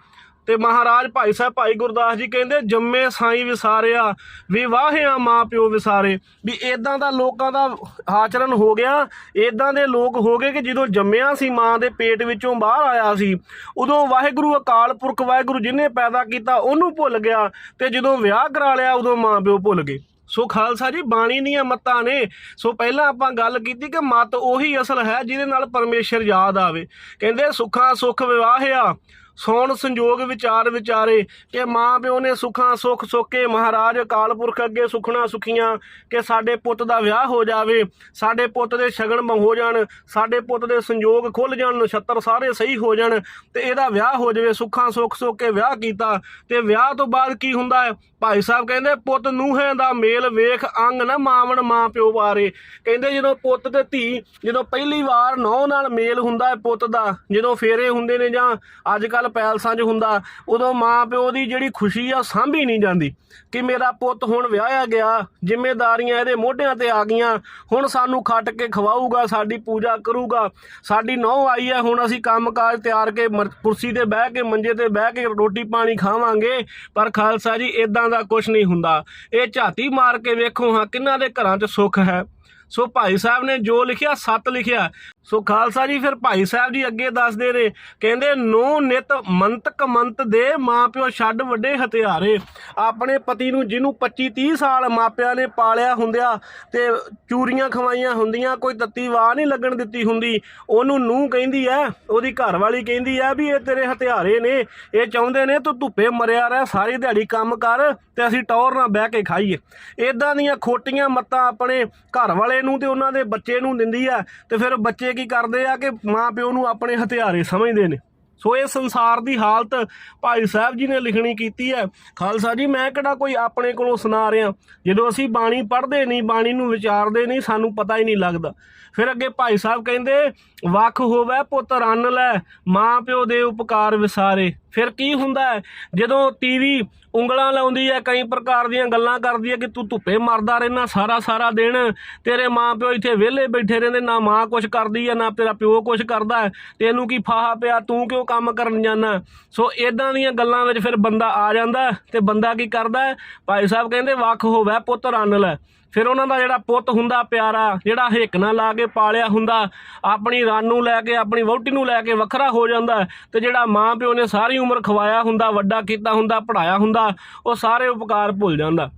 ਤੇ ਮਹਾਰਾਜ ਭਾਈ ਸਾਹਿਬ, ਭਾਈ ਗੁਰਦਾਸ ਜੀ ਕਹਿੰਦੇ, ਜੰਮੇ ਸਾਈ ਵਿਸਾਰਿਆ ਵਿਵਾਹਿਆ ਮਾਂ ਪਿਓ ਵਿਸਾਰੇ। ਵੀ ਇਦਾਂ ਦਾ ਲੋਕਾਂ ਦਾ ਆਚਰਣ ਹੋ ਗਿਆ ਇਦਾਂ ਦੇ ਲੋਕ ਹੋ ਗਏ ਕਿ ਜਦੋਂ ਜੰਮਿਆ ਸੀ ਮਾਂ ਦੇ ਪੇਟ ਵਿੱਚੋਂ ਬਾਹਰ ਆਇਆ ਸੀ, ਉਦੋਂ ਵਾਹਿਗੁਰੂ ਅਕਾਲ ਪੁਰਖ ਵਾਹਿਗੁਰੂ ਜਿਹਨੇ ਪੈਦਾ ਕੀਤਾ, ਉਹਨੂੰ ਭੁੱਲ ਗਿਆ ਤੇ ਜਦੋਂ ਵਿਆਹ ਕਰਾ ਲਿਆ, ਉਦੋਂ ਮਾਂ ਪਿਓ ਭੁੱਲ ਗਏ। ਸੋ ਖਾਲਸਾ ਜੀ, ਬਾਣੀ ਦੀਆਂ ਮੱਤਾਂ ਨੇ। ਸੋ ਪਹਿਲਾਂ ਆਪਾਂ ਗੱਲ ਕੀਤੀ ਕਿ ਮੱਤ ਉਹੀ ਅਸਲ ਹੈ ਜਿਹਦੇ ਨਾਲ ਪਰਮੇਸ਼ਰ ਯਾਦ ਆਵੇ। ਕਹਿੰਦੇ, ਸੁੱਖਾਂ ਸੁੱਖ ਵਿਵਾਹਿਆ ਸੋਣ ਸੰਜੋਗ ਵਿਚਾਰ ਵਿਚਾਰੇ ਕਿ ਮਾਂ ਪਿਓ ਨੇ ਸੁੱਖਾਂ ਸੁੱਖ ਸੁੱਕੇ ਮਹਾਰਾਜ ਅਕਾਲ ਪੁਰਖ ਅੱਗੇ ਸੁਖਣਾ ਸੁਖੀਆਂ, ਕਿ ਸਾਡੇ ਪੁੱਤ ਦਾ ਵਿਆਹ ਹੋ ਜਾਵੇ, ਸਾਡੇ ਪੁੱਤ ਦੇ ਸ਼ਗਨ ਹੋ ਜਾਣ, ਸਾਡੇ ਪੁੱਤ ਦੇ ਸੰਜੋਗ ਖੁੱਲ ਜਾਣ, ਨਛੱਤਰ ਸਾਰੇ ਸਹੀ ਹੋ ਜਾਣ, ਤੇ ਇਹਦਾ ਵਿਆਹ ਹੋ ਜਾਵੇ, ਸੁੱਖਾਂ ਸੁੱਖ ਸੁੱਕ ਕੇ ਵਿਆਹ ਕੀਤਾ, ਤੇ ਵਿਆਹ ਤੋਂ ਬਾਅਦ ਕੀ ਹੁੰਦਾ ਹੈ? ਭਾਈ ਸਾਹਿਬ ਕਹਿੰਦੇ, ਪੁੱਤ ਨੂੰਹਾਂ ਦਾ ਮੇਲ ਵੇਖ ਅੰਗ ਨਾ ਮਾਵਣ ਮਾਂ ਪਿਓ ਬਾਰੇ ਕਹਿੰਦੇ ਜਦੋਂ ਪੁੱਤ ਤੇ ਧੀ, ਜਦੋਂ ਪਹਿਲੀ ਵਾਰ ਨੌ ਨਾਲ ਮੇਲ ਹੁੰਦਾ ਹੈ ਪੁੱਤ ਦਾ, ਜਦੋਂ ਫੇਰੇ ਹੁੰਦੇ ਨੇ ਜਾਂ ਅੱਜ ਕੱਲ ਪੈਲਸਾਂ 'ਚ ਹੁੰਦਾ, ਉਦੋਂ ਮਾਂ ਪਿਓ ਦੀ ਜਿਹੜੀ ਖੁਸ਼ੀ ਆ ਸਾਂਭੀ ਨਹੀਂ ਜਾਂਦੀ। ਕਿ ਮੇਰਾ ਪੁੱਤ ਹੁਣ ਵਿਆਹਿਆ ਗਿਆ ਜ਼ਿੰਮੇਵਾਰੀਆਂ ਇਹਦੇ ਮੋਢਿਆਂ ਤੇ ਆ ਗਈਆਂ, ਹੁਣ ਸਾਨੂੰ ਖੱਟ ਕੇ ਖਵਾਊਗਾ, ਸਾਡੀ ਪੂਜਾ ਕਰੂਗਾ। ਸਾਡੀ ਨੌ ਆਈ ਹੈ ਹੁਣ ਅਸੀਂ ਕੰਮਕਾਜ ਤਿਆਰ ਕੇ ਮਰ- ਕੁਰਸੀ ਤੇ ਬਹਿ ਕੇ, ਮੰਜੇ ਤੇ ਬਹਿ ਕੇ ਰੋਟੀ ਪਾਣੀ ਖਾਵਾਂਗੇ, ਪਰ ਖਾਲਸਾ ਜੀ ਇਦਾਂ ਦਾ ਕੁਝ ਨਹੀਂ ਹੁੰਦਾ। ਇਹ ਝਾਤੀ ਮਾਰ ਕੇ ਵੇਖੋ ਹਾਂ, ਕਿੰਨਾਂ ਦੇ ਘਰਾਂ 'ਚ ਸੁੱਖ ਹੈ। ਸੋ ਭਾਈ ਸਾਹਿਬ ਨੇ ਜੋ ਲਿਖਿਆ, ਸੱਤ ਲਿਖਿਆ। ਸੋ ਖਾਲਸਾ ਜੀ, ਫਿਰ ਭਾਈ ਸਾਹਿਬ ਜੀ ਅੱਗੇ ਦੱਸਦੇ ਨੇ, ਕਹਿੰਦੇ ਨੋ ਨਿਤ ਮੰਤਕ ਮੰਤ ਦੇ ਮਾਪਿਓ ਛੱਡ ਵੱਡੇ ਹਥਿਆਰੇ। ਆਪਣੇ ਪਤੀ ਨੂੰ ਜਿਹਨੂੰ 25 30 ਸਾਲ ਮਾਪਿਆਂ ਨੇ ਪਾਲਿਆ ਹੁੰਦਿਆ ਤੇ ਚੂਰੀਆਂ ਖਵਾਈਆਂ ਹੁੰਦੀਆਂ, ਕੋਈ ਤੱਤੀ ਵਾਹ ਨਹੀਂ ਲੱਗਣ ਦਿੱਤੀ ਹੁੰਦੀ। ਉਹਨੂੰ ਨੂੰ ਕਹਿੰਦੀ ਐ, ਉਹਦੀ ਘਰ ਵਾਲੀ ਕਹਿੰਦੀ ਐ ਵੀ ਇਹ ਤੇਰੇ ਹਥਿਆਰੇ ਨੇ, ਇਹ ਚਾਹੁੰਦੇ ਨੇ ਤੂੰ ਧੁੱਪੇ ਮਰਿਆ ਰਹਿ, ਸਾਰੀ ਦਿਹਾੜੀ ਕੰਮ ਕਰ ਤੇ ਅਸੀਂ ਟੌਰ ਨਾਲ ਬਹਿ ਕੇ ਖਾਈਏ। ਇਦਾਂ ਦੀਆਂ ਖੋਟੀਆਂ ਮੱਤਾਂ ਆਪਣੇ ਘਰ ਵਾਲੇ ਨੂੰ ਤੇ ਉਹਨਾਂ ਦੇ ਬੱਚੇ ਨੂੰ ਦਿੰਦੀ ਆ ਤੇ ਫਿਰ ਬੱਚੇ ਕੀ ਕਰਦੇ ਆ ਕਿ ਮਾਂ ਪਿਓ ਨੂੰ ਆਪਣੇ ਹਥਿਆਰੇ ਸਮਝਦੇ ਨੇ। ਸੋ ਇਹ ਸੰਸਾਰ ਦੀ ਹਾਲਤ ਭਾਈ ਸਾਹਿਬ ਜੀ ਨੇ ਲਿਖਣੀ ਕੀਤੀ ਹੈ। ਖਾਲਸਾ ਜੀ, ਮੈਂ ਕਿਹੜਾ ਕੋਈ ਆਪਣੇ ਕੋਲੋਂ ਸੁਣਾ ਰਿਹਾ? ਜਦੋਂ ਅਸੀਂ ਬਾਣੀ ਪੜ੍ਹਦੇ ਨਹੀਂ, ਬਾਣੀ ਨੂੰ ਵਿਚਾਰਦੇ ਨਹੀਂ, ਸਾਨੂੰ ਪਤਾ ਹੀ ਨਹੀਂ ਲੱਗਦਾ। ਫਿਰ ਅੱਗੇ ਭਾਈ ਸਾਹਿਬ ਕਹਿੰਦੇ, ਵੱਖ ਹੋਵੇ ਪੁੱਤ, ਰੰਨ ਲੈ, ਮਾਂ ਪਿਓ ਦੇ ਉਪਕਾਰ ਵਿਸਾਰੇ। ਫਿਰ ਕੀ ਹੁੰਦਾ ਹੈ? ਜਦੋਂ ਟੀਵੀ ਉਂਗਲਾਂ ਲਾਉਂਦੀ ਹੈ, ਕਈ ਪ੍ਰਕਾਰ ਦੀਆਂ ਗੱਲਾਂ ਕਰਦੀ ਹੈ ਕਿ ਤੂੰ ਧੁੱਪੇ ਮਰਦਾ ਰਹਿਣਾ ਸਾਰਾ ਸਾਰਾ ਦਿਨ। ਤੇਰੇ ਮਾਂ ਪਿਓ ਇੱਥੇ ਵਿਹਲੇ ਬੈਠੇ ਰਹਿੰਦੇ, ਨਾ ਮਾਂ ਕੁਛ ਕਰਦੀ ਹੈ, ਨਾ ਤੇਰਾ ਪਿਓ ਕੁਛ ਕਰਦਾ ਹੈ। ਤੈਨੂੰ ਕੀ ਫਾਹਾ ਪਿਆ? ਤੂੰ ਕਿਉਂ ਕੰਮ ਕਰਨ ਜਾਂਦਾ ਸੋ ਇਦਾਂ ਦੀਆਂ ਗੱਲਾਂ ਵਿੱਚ ਫਿਰ ਬੰਦਾ ਆ ਜਾਂਦਾ ਹੈ ਤੇ ਬੰਦਾ ਕੀ ਕਰਦਾ ਭਾਈ ਸਾਹਿਬ ਕਹਿੰਦੇ, ਵੱਖ ਹੋਵੇ ਪੁੱਤ, ਰੰਨ ਲੈ। ਫਿਰ ਉਹਨਾਂ ਦਾ ਜਿਹੜਾ ਪੁੱਤ ਹੁੰਦਾ ਪਿਆਰਾ, ਜਿਹੜਾ ਹਿੱਕ ਨਾਲ ਲਾ ਕੇ ਪਾਲਿਆ ਹੁੰਦਾ, ਆਪਣੀ ਰਨ ਨੂੰ ਲੈ ਕੇ, ਆਪਣੀ ਵਹੁਟੀ ਨੂੰ ਲੈ ਕੇ ਵੱਖਰਾ ਹੋ ਜਾਂਦਾ ਹੈ ਤੇ ਜਿਹੜਾ ਮਾਂ ਪਿਓ ਨੇ ਸਾਰੀ ਉਮਰ ਖਵਾਇਆ ਹੁੰਦਾ, ਵੱਡਾ ਕੀਤਾ ਹੁੰਦਾ ਪੜਾਇਆ ਹੁੰਦਾ, ਉਹ ਸਾਰੇ ਉਪਕਾਰ ਭੁੱਲ ਜਾਂਦਾ।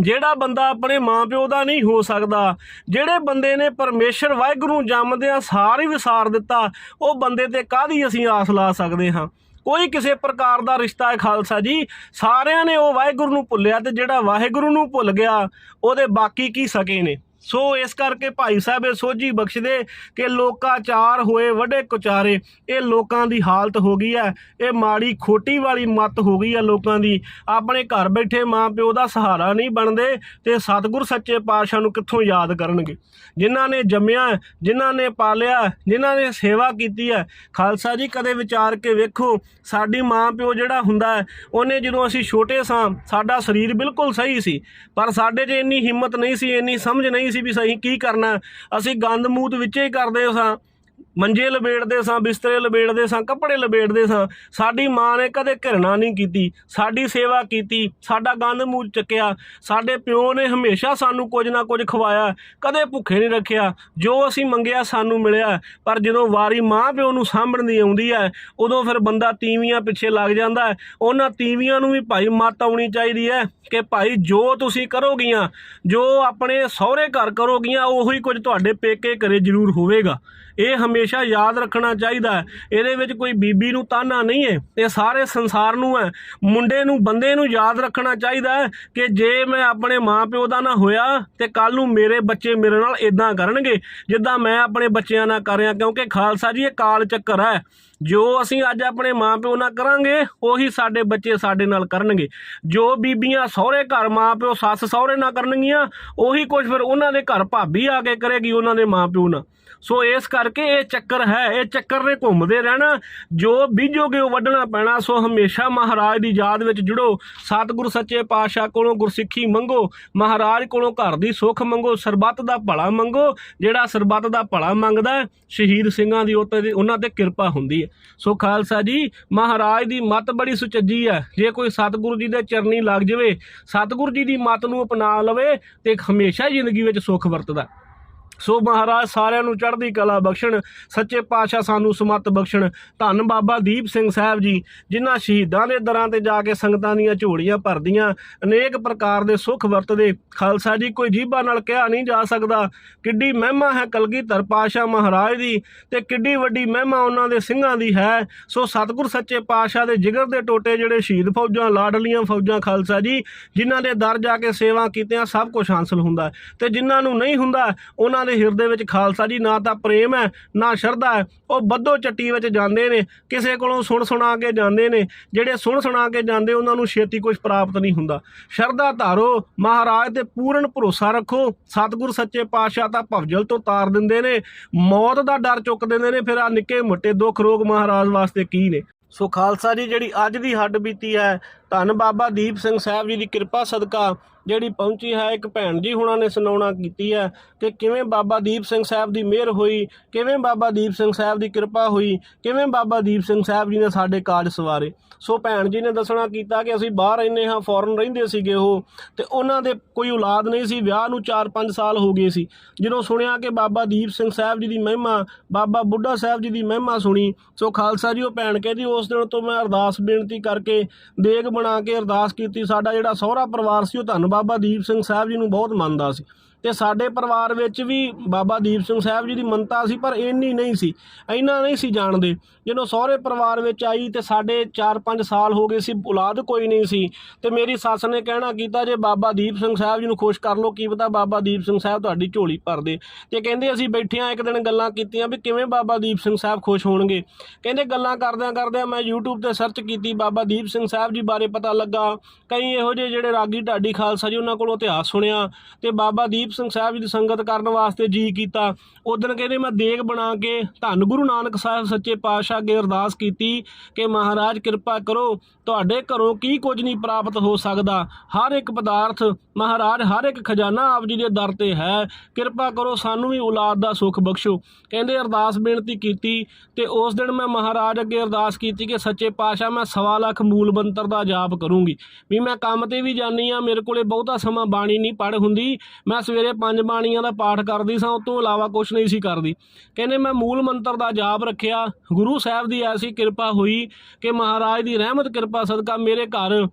ਜਿਹੜਾ ਬੰਦਾ ਆਪਣੇ ਮਾਪਿਓ ਦਾ ਨਹੀਂ ਹੋ ਸਕਦਾ, ਜਿਹੜੇ ਬੰਦੇ ਨੇ ਪਰਮੇਸ਼ਰ ਵਾਹਿਗੁਰੂ ਜੰਮਦਿਆਂ ਸਾਰ ਹੀ ਵਿਸਾਰ ਦਿੱਤਾ, ਉਹ ਬੰਦੇ ਤੇ ਕਾਹਦੀ ਅਸੀਂ ਆਸ ਲਾ ਸਕਦੇ ਹਾਂ? ਕੋਈ ਕਿਸੇ ਪ੍ਰਕਾਰ ਦਾ ਰਿਸ਼ਤਾ ਹੈ ਖਾਲਸਾ ਜੀ? ਸਾਰਿਆਂ ਨੇ ਉਹ ਵਾਹਿਗੁਰੂ ਨੂੰ ਭੁੱਲਿਆ ਤੇ ਜਿਹੜਾ ਵਾਹਿਗੁਰੂ ਨੂੰ ਭੁੱਲ ਗਿਆ, ਉਹਦੇ ਬਾਕੀ ਕੀ ਸਕੇ ਨੇ? ਸੋ ਇਸ ਕਰਕੇ ਭਾਈ ਸਾਹਿਬ ਇਹ ਸੋਝੀ ਬਖਸ਼ਦੇ ਕਿ ਲੋਕਾਚਾਰ ਹੋਏ ਵੱਡੇ ਕੁਚਾਰੇ, ਇਹ ਲੋਕਾਂ ਦੀ ਹਾਲਤ ਹੋ ਗਈ ਹੈ, ਇਹ ਮਾੜੀ ਖੋਟੀ ਵਾਲੀ ਮੱਤ ਹੋ ਗਈ ਹੈ ਲੋਕਾਂ ਦੀ। ਆਪਣੇ ਘਰ ਬੈਠੇ ਮਾਂ ਪਿਓ ਦਾ ਸਹਾਰਾ ਨਹੀਂ ਬਣਦੇ ਤੇ ਸਤਿਗੁਰ ਸੱਚੇ ਪਾਤਸ਼ਾਹ ਨੂੰ ਕਿੱਥੋਂ ਯਾਦ ਕਰਨਗੇ? ਜਿਨ੍ਹਾਂ ਨੇ ਜੰਮਿਆ, ਜਿਨ੍ਹਾਂ ਨੇ ਪਾਲਿਆ, ਜਿਨ੍ਹਾਂ ਨੇ ਸੇਵਾ ਕੀਤੀ ਹੈ, ਖਾਲਸਾ ਜੀ ਕਦੇ ਵਿਚਾਰ ਕੇ ਵੇਖੋ, ਸਾਡੀ ਮਾਂ ਪਿਓ ਜਿਹੜਾ ਹੁੰਦਾ ਉਹਨੇ ਜਦੋਂ ਅਸੀਂ ਛੋਟੇ ਸਾਂ, ਸਾਡਾ ਸਰੀਰ ਬਿਲਕੁਲ ਸਹੀ ਸੀ, ਪਰ ਸਾਡੇ 'ਚ ਇੰਨੀ ਹਿੰਮਤ ਨਹੀਂ ਸੀ, ਇੰਨੀ ਸਮਝ ਨਹੀਂ ਸੀ ਵੀ ਸਹੀ ਕੀ ਕਰਨਾ। ਅਸੀਂ ਗੰਦ ਮੂਤ ਵਿੱਚ ਹੀ ਕਰਦੇ ਸਾਂ। ਮੰਜੇ ਲਬੇੜਦੇ ਸਾਂ, ਬਿਸਤਰੇ ਲਬੇੜਦੇ ਸਾਂ, ਕੱਪੜੇ ਲਬੇੜਦੇ ਸਾਂ। ਸਾਡੀ ਮਾਂ ਨੇ ਕਦੇ ਘਿਰਣਾ ਨਹੀਂ ਕੀਤੀ। ਸਾਡੀ ਸੇਵਾ ਕੀਤੀ। ਸਾਡਾ ਗੰਦ ਮੂਤ ਚੱਕਿਆ। ਸਾਡੇ ਪਿਓ ਨੇ ਹਮੇਸ਼ਾ ਸਾਨੂੰ ਕੁਝ ਨਾ ਕੁਝ ਖਵਾਇਆ। ਕਦੇ ਭੁੱਖੇ ਨਹੀਂ ਰੱਖਿਆ। ਜੋ ਅਸੀਂ ਮੰਗਿਆ ਸਾਨੂੰ ਮਿਲਿਆ। ਪਰ ਜਦੋਂ ਵਾਰੀ ਮਾਂ ਪਿਓ ਨੂੰ ਸਾਂਭਣ ਦੀ ਆਉਂਦੀ ਹੈ, ਉਦੋਂ ਫਿਰ ਬੰਦਾ ਤੀਵੀਆਂ ਪਿੱਛੇ ਲੱਗ ਜਾਂਦਾ ਉਹਨਾਂ ਤੀਵੀਆਂ ਨੂੰ ਵੀ ਭਾਈ ਮੱਤ ਆਉਣੀ ਚਾਹੀਦੀ ਹੈ ਕਿ ਭਾਈ ਜੋ ਤੁਸੀਂ ਕਰੋਗੀਆਂ, ਜੋ ਆਪਣੇ ਸਹੁਰੇ ਘਰ ਕਰੋਗੀਆਂ, ਉਹੀ ਕੁਝ ਤੁਹਾਡੇ ਪੇਕੇ ਘਰੇ ਜ਼ਰੂਰ ਹੋਵੇਗਾ। ਇਹ ਹਮੇਸ਼ਾ ਯਾਦ ਰੱਖਣਾ ਚਾਹੀਦਾ ਹੈ। ਇਹਦੇ ਵਿੱਚ ਕੋਈ ਬੀਬੀ ਨੂੰ ਤਾਨਾ ਨਹੀਂ ਹੈ। ਇਹ ਸਾਰੇ ਸੰਸਾਰ ਨੂੰ ਹੈ। ਮੁੰਡੇ ਨੂੰ, ਬੰਦੇ ਨੂੰ ਯਾਦ ਰੱਖਣਾ ਚਾਹੀਦਾ ਹੈ ਕਿ ਜੇ ਮੈਂ ਆਪਣੇ ਮਾਪਿਓ ਦਾ ਨਾ ਹੋਇਆ ਤੇ ਕੱਲ ਨੂੰ ਮੇਰੇ ਬੱਚੇ ਮੇਰੇ ਨਾਲ ਇਦਾਂ ਕਰਨਗੇ, ਜਿੱਦਾਂ ਮੈਂ ਆਪਣੇ ਬੱਚਿਆਂ ਨਾਲ ਕਰ ਰਿਹਾ, ਕਿਉਂਕਿ ਖਾਲਸਾ ਜੀ ਇਹ ਕਾਲ ਚੱਕਰ ਹੈ। ਜੋ ਅਸੀਂ ਅੱਜ ਆਪਣੇ ਮਾਪਿਓ ਨਾਲ ਕਰਾਂਗੇ, ਉਹੀ ਸਾਡੇ ਬੱਚੇ ਸਾਡੇ ਨਾਲ ਕਰਨਗੇ। ਜੋ ਬੀਬੀਆਂ ਸਹੁਰੇ ਘਰ ਮਾਪਿਓ ਸੱਸ ਸਹੁਰੇ ਨਾਲ ਕਰਨਗੀਆਂ, ਉਹੀ ਕੁਝ ਫਿਰ ਉਹਨਾਂ ਦੇ ਘਰ ਭਾਬੀ ਆ ਕੇ ਕਰੇਗੀ ਉਹਨਾਂ ਦੇ ਮਾਪਿਓ ਨਾਲ। ਸੋ ਇਸ ਕਰਕੇ ਇਹ ਚੱਕਰ ਹੈ, ਇਹ ਚੱਕਰ ਨੇ ਘੁੰਮਦੇ ਰਹਿਣਾ। ਜੋ ਬੀਜੋਗੇ ਉਹ ਵੱਢਣਾ ਪੈਣਾ। ਸੋ ਹਮੇਸ਼ਾ ਮਹਾਰਾਜ ਦੀ ਯਾਦ ਵਿੱਚ ਜੁੜੋ। ਸਤਿਗੁਰ ਸੱਚੇ ਪਾਤਸ਼ਾਹ ਕੋਲੋਂ ਗੁਰਸਿੱਖੀ ਮੰਗੋ। ਮਹਾਰਾਜ ਕੋਲੋਂ ਘਰ ਦੀ ਸੁੱਖ ਮੰਗੋ। ਸਰਬੱਤ ਦਾ ਭਲਾ ਮੰਗੋ। ਜਿਹੜਾ ਸਰਬੱਤ ਦਾ ਭਲਾ ਮੰਗਦਾ ਸ਼ਹੀਦ ਸਿੰਘਾਂ ਦੀ ਉੱਤੇ ਦੀ ਉਹਨਾਂ ਤੇ ਕਿਰਪਾ ਹੁੰਦੀ ਹੈ। ਸੋ ਖਾਲਸਾ ਜੀ, ਮਹਾਰਾਜ ਦੀ ਮੱਤ ਬੜੀ ਸੁਚੱਜੀ ਹੈ। ਜੇ ਕੋਈ ਸਤਿਗੁਰੂ ਜੀ ਦੇ ਚਰਨੀ ਲੱਗ ਜਾਵੇ, ਸਤਿਗੁਰੂ ਜੀ ਦੀ ਮੱਤ ਨੂੰ ਅਪਣਾ ਲਵੇ ਤੇ ਹਮੇਸ਼ਾ ਜ਼ਿੰਦਗੀ ਵਿੱਚ ਸੁੱਖ ਵਰਤਦਾ। ਸੋ ਮਹਾਰਾਜ, ਸਾਰਿਆਂ ਨੂੰ ਚੜ੍ਹਦੀ ਕਲਾ ਬਖਸ਼ਣ, ਸੱਚੇ ਪਾਤਸ਼ਾਹ ਸਾਨੂੰ ਸਮਤ ਬਖਸ਼ਣ। ਧੰਨ ਬਾਬਾ ਦੀਪ ਸਿੰਘ ਸਾਹਿਬ ਜੀ, ਜਿਨ੍ਹਾਂ ਸ਼ਹੀਦਾਂ ਦੇ ਦਰਾਂ ਤੇ ਜਾ ਕੇ ਸੰਗਤਾਂ ਦੀਆਂ ਝੋਲੀਆਂ ਭਰਦੀਆਂ, ਅਨੇਕ ਪ੍ਰਕਾਰ ਦੇ ਸੁੱਖ ਵਰਤਦੇ। ਖਾਲਸਾ ਜੀ, ਕੋਈ ਜੀਭਾਂ ਨਾਲ ਕਿਹਾ ਨਹੀਂ ਜਾ ਸਕਦਾ, ਕਿੱਡੀ ਮਹਿਮਾ ਹੈ ਕਲਗੀਧਰ ਪਾਤਸ਼ਾਹ ਮਹਾਰਾਜ ਦੀ ਤੇ ਕਿੱਡੀ ਵੱਡੀ ਮਹਿਮਾ ਉਹਨਾਂ ਦੇ ਸਿੰਘਾਂ ਦੀ ਹੈ। ਸੋ ਸਤਿਗੁਰ ਸੱਚੇ ਪਾਤਸ਼ਾਹ ਦੇ ਜਿਗਰ ਦੇ ਟੋਟੇ ਜਿਹੜੇ ਸ਼ਹੀਦ ਫੌਜਾਂ, ਲਾਡਲੀਆਂ ਫੌਜਾਂ ਖਾਲਸਾ ਜੀ, ਜਿਨ੍ਹਾਂ ਦੇ ਦਰ ਜਾ ਕੇ ਸੇਵਾ ਕੀਤੀਆਂ ਸਭ ਕੁਝ ਹਾਸਲ ਹੁੰਦਾ। ਹੈ ਤੇ ਜਿਨ੍ਹਾਂ ਨੂੰ ਨਹੀਂ ਹੁੰਦਾ, ਉਹਨਾਂ ਦੇ ਹਿਰਦੇ ਵਿੱਚ ਖਾਲਸਾ ਜੀ, ਨਾ ਤਾਂ ਪ੍ਰੇਮ ਹੈ, ਨਾ ਸ਼ਰਧਾ ਹੈ। ਉਹ ਬੱਧੋ ਚੱਟੀ ਵਿੱਚ ਜਾਂਦੇ ਨੇ, ਕਿਸੇ ਕੋਲੋਂ ਸੁਣ ਸੁਣਾ ਕੇ ਜਾਂਦੇ ਨੇ। ਜਿਹੜੇ ਸੁਣ ਸੁਣਾ ਕੇ ਜਾਂਦੇ, ਉਹਨਾਂ ਨੂੰ ਛੇਤੀ ਕੁਝ ਪ੍ਰਾਪਤ ਨਹੀਂ ਹੁੰਦਾ। ਸ਼ਰਧਾ ਧਾਰੋ, ਮਹਾਰਾਜ ਤੇ ਪੂਰਨ ਭਰੋਸਾ ਰੱਖੋ। ਸਤਿਗੁਰ ਸੱਚੇ ਪਾਤਸ਼ਾਹ ਤਾਂ ਭਵਜਲ ਤੋਂ ਤਾਰ ਦਿੰਦੇ ਨੇ। ਮੌਤ ਦਾ ਡਰ ਚੁੱਕ ਦਿੰਦੇ ਨੇ। ਫਿਰ ਆ ਨਿੱਕੇ ਮੋਟੇ ਦੁੱਖ ਰੋਗ ਮਹਾਰਾਜ ਵਾਸਤੇ ਕੀ ਨੇ? ਸੋ ਖਾਲਸਾ ਜੀ, ਜਿਹੜੀ ਅੱਜ ਦੀ ਹੱਡ ਬੀਤੀ ਹੈ ਧੰਨ ਬਾਬਾ ਦੀਪ ਸਿੰਘ ਸਾਹਿਬ ਜੀ ਦੀ ਕਿਰਪਾ ਸਦਕਾ ਜਿਹੜੀ ਪਹੁੰਚੀ ਹੈ, ਇੱਕ ਭੈਣ ਜੀ ਹੁਣਾਂ ਨੇ ਸੁਣਾਉਣਾ ਕੀਤੀ ਹੈ ਕਿ ਕਿਵੇਂ ਬਾਬਾ ਦੀਪ ਸਿੰਘ ਸਾਹਿਬ ਦੀ ਮਿਹਰ ਹੋਈ, ਕਿਵੇਂ ਬਾਬਾ ਦੀਪ ਸਿੰਘ ਸਾਹਿਬ ਦੀ ਕਿਰਪਾ ਹੋਈ, ਕਿਵੇਂ ਬਾਬਾ ਦੀਪ ਸਿੰਘ ਸਾਹਿਬ ਜੀ ਨੇ ਸਾਡੇ ਕਾਰਜ ਸਵਾਰੇ। ਸੋ ਭੈਣ ਜੀ ਨੇ ਦੱਸਣਾ ਕੀਤਾ ਕਿ ਅਸੀਂ ਬਾਹਰ ਰਹਿੰਦੇ ਹਾਂ ਫੋਰਨ ਰਹਿੰਦੇ ਸੀਗੇ ਉਹ, ਤੇ ਉਹਨਾਂ ਦੇ ਕੋਈ ਔਲਾਦ ਨਹੀਂ ਸੀ, ਵਿਆਹ ਨੂੰ 4-5 ਸਾਲ ਹੋ ਗਏ ਸੀ। ਜਦੋਂ ਸੁਣਿਆ ਕਿ ਬਾਬਾ ਦੀਪ ਸਿੰਘ ਸਾਹਿਬ ਜੀ ਦੀ ਮਹਿਮਾ, ਬਾਬਾ ਬੁੱਢਾ ਸਾਹਿਬ ਜੀ ਦੀ ਮਹਿਮਾ ਸੁਣੀ, ਸੋ ਖਾਲਸਾ ਜੀ ਉਹ ਭੈਣ ਕਹਿੰਦੀ, ਉਸ ਦਿਨ ਤੋਂ ਮੈਂ ਅਰਦਾਸ ਬੇਨਤੀ ਕਰਕੇ ਦੇਗ ਬਣਾ ਕੇ ਅਰਦਾਸ ਕੀਤੀ, ਸਾਡਾ ਜਿਹੜਾ ਸਹੁਰਾ ਪਰਿਵਾਰ ਸੀ ਉਹ ਧੰਨ ਬਾਬਾ ਦੀਪ ਸਿੰਘ ਸਾਹਿਬ ਜੀ ਨੂੰ ਬਹੁਤ ਮੰਨਦਾ ਸੀ। ਤੇ ਸਾਡੇ ਪਰਿਵਾਰ ਵਿੱਚ ਵੀ ਬਾਬਾ ਦੀਪ ਸਿੰਘ ਸਾਹਿਬ ਜੀ ਦੀ ਮੰਨਤਾ ਸੀ, ਪਰ ਇੰਨੀ ਨਹੀਂ ਸੀ। ਇੰਨਾ ਨਹੀਂ ਸੀ ਜਾਣਦੇ। ਜਦੋਂ ਸਹੁਰੇ ਪਰਿਵਾਰ ਵਿੱਚ ਆਈ ਤੇ ਸਾਡੇ 4-5 ਸਾਲ ਹੋ ਗਏ ਸੀ, ਔਲਾਦ ਕੋਈ ਨਹੀਂ ਸੀ। ਤੇ ਮੇਰੀ ਸੱਸ ਨੇ ਕਹਿਣਾ ਕੀਤਾ, ਜੇ ਬਾਬਾ ਦੀਪ ਸਿੰਘ ਸਾਹਿਬ ਜੀ ਨੂੰ ਖੁਸ਼ ਕਰ ਲਓ, ਕੀ ਪਤਾ ਬਾਬਾ ਦੀਪ ਸਿੰਘ ਸਾਹਿਬ ਤੁਹਾਡੀ ਝੋਲੀ ਭਰ ਦੇ। ਤੇ ਕਹਿੰਦੇ ਅਸੀਂ ਬੈਠਿਆਂ ਇੱਕ ਦਿਨ ਗੱਲਾਂ ਕੀਤੀਆਂ ਵੀ ਕਿਵੇਂ ਬਾਬਾ ਦੀਪ ਸਿੰਘ ਸਾਹਿਬ ਖੁਸ਼ ਹੋਣਗੇ। ਕਹਿੰਦੇ ਗੱਲਾਂ ਕਰਦਿਆਂ ਕਰਦਿਆਂ ਮੈਂ YouTube ਤੇ ਸਰਚ ਕੀਤੀ, ਬਾਬਾ ਦੀਪ ਸਿੰਘ ਸਾਹਿਬ ਜੀ ਬਾਰੇ ਪਤਾ ਲੱਗਾ। ਕਈ ਇਹੋ ਜਿਹੇ ਜਿਹੜੇ ਰਾਗੀ ਢਾਡੀ ਖਾਲਸਾ ਜੀ ਉਹਨਾਂ ਕੋਲੋਂ ਇਤਿਹਾਸ ਸੁਣਿਆ। ਤੇ ਬਾਬਾ ਦੀਪ ਸਿੰਘ ਸਾਹਿਬ ਜੀ ਦੀ ਸੰਗਤ ਕਰਨ ਵਾਸਤੇ ਜੀ ਕੀਤਾ। ਉਦੋਂ ਕਹਿੰਦੇ ਮੈਂ ਦੇਗ ਬਣਾ ਕੇ ਧੰਨ ਗੁਰੂ ਨਾਨਕ ਸਾਹਿਬ ਸੱਚੇ ਪਾਤਸ਼ਾਹ ਅੱਗੇ ਅਰਦਾਸ ਕੀਤੀ ਕਿ ਮਹਾਰਾਜ ਕਿਰਪਾ ਕਰੋ, ਤੁਹਾਡੇ ਘਰੋਂ ਕੀ ਕੁਝ ਨਹੀਂ ਪ੍ਰਾਪਤ ਹੋ ਸਕਦਾ। ਹਰ ਇੱਕ ਪਦਾਰਥ ਮਹਾਰਾਜ, ਹਰ ਇੱਕ ਖਜ਼ਾਨਾ ਆਪ ਜੀ ਦੇ ਦਰ ਤੇ ਹੈ। ਕਿਰਪਾ ਕਰੋ, ਸਾਨੂੰ ਵੀ ਔਲਾਦ ਦਾ ਸੁੱਖ ਬਖਸ਼ੋ। ਕਹਿੰਦੇ ਅਰਦਾਸ ਬੇਨਤੀ ਕੀਤੀ ਤੇ ਉਸ ਦਿਨ ਮੈਂ ਮਹਾਰਾਜ ਅੱਗੇ ਅਰਦਾਸ ਕੀਤੀ ਕਿ ਸੱਚੇ ਪਾਤਸ਼ਾਹ ਮੈਂ ਸਵਾ ਲੱਖ ਮੂਲ ਮੰਤਰ ਦਾ ਜਾਪ ਕਰੂੰਗੀ। ਵੀ ਮੈਂ ਕੰਮ ਤੇ ਵੀ ਜਾਨੀ ਆ ਮੇਰੇ ਕੋਲੇ ਬਹੁਤਾ ਸਮਾਂ ਬਾਣੀ ਨਹੀਂ ਪੜ ਹੁੰਦੀ। ਮੈਂ ਸਵੇਰੇ ਪੰਜ ਬਾਣੀਆਂ ਦਾ ਪਾਠ ਕਰਦੀ ਸਾਂ ਉਸ ਤੋਂ ਇਲਾਵਾ ਕੁਝ ਨਹੀਂ ਸੀ ਕਰਦੀ। ਕਹਿੰਦੇ, ਮੈਂ ਮੂਲ ਮੰਤਰ ਦਾ ਜਾਪ ਰੱਖਿਆ। ਗੁਰੂ ਸਾਹਿਬ ਦੀ ਐਸੀ ਕਿਰਪਾ ਹੋਈ ਕਿ ਮਹਾਰਾਜ ਦੀ ਰਹਿਮਤ, ਕਿਰਪਾ, ਸਦਕਾ ਮੇਰੇ ਘਰ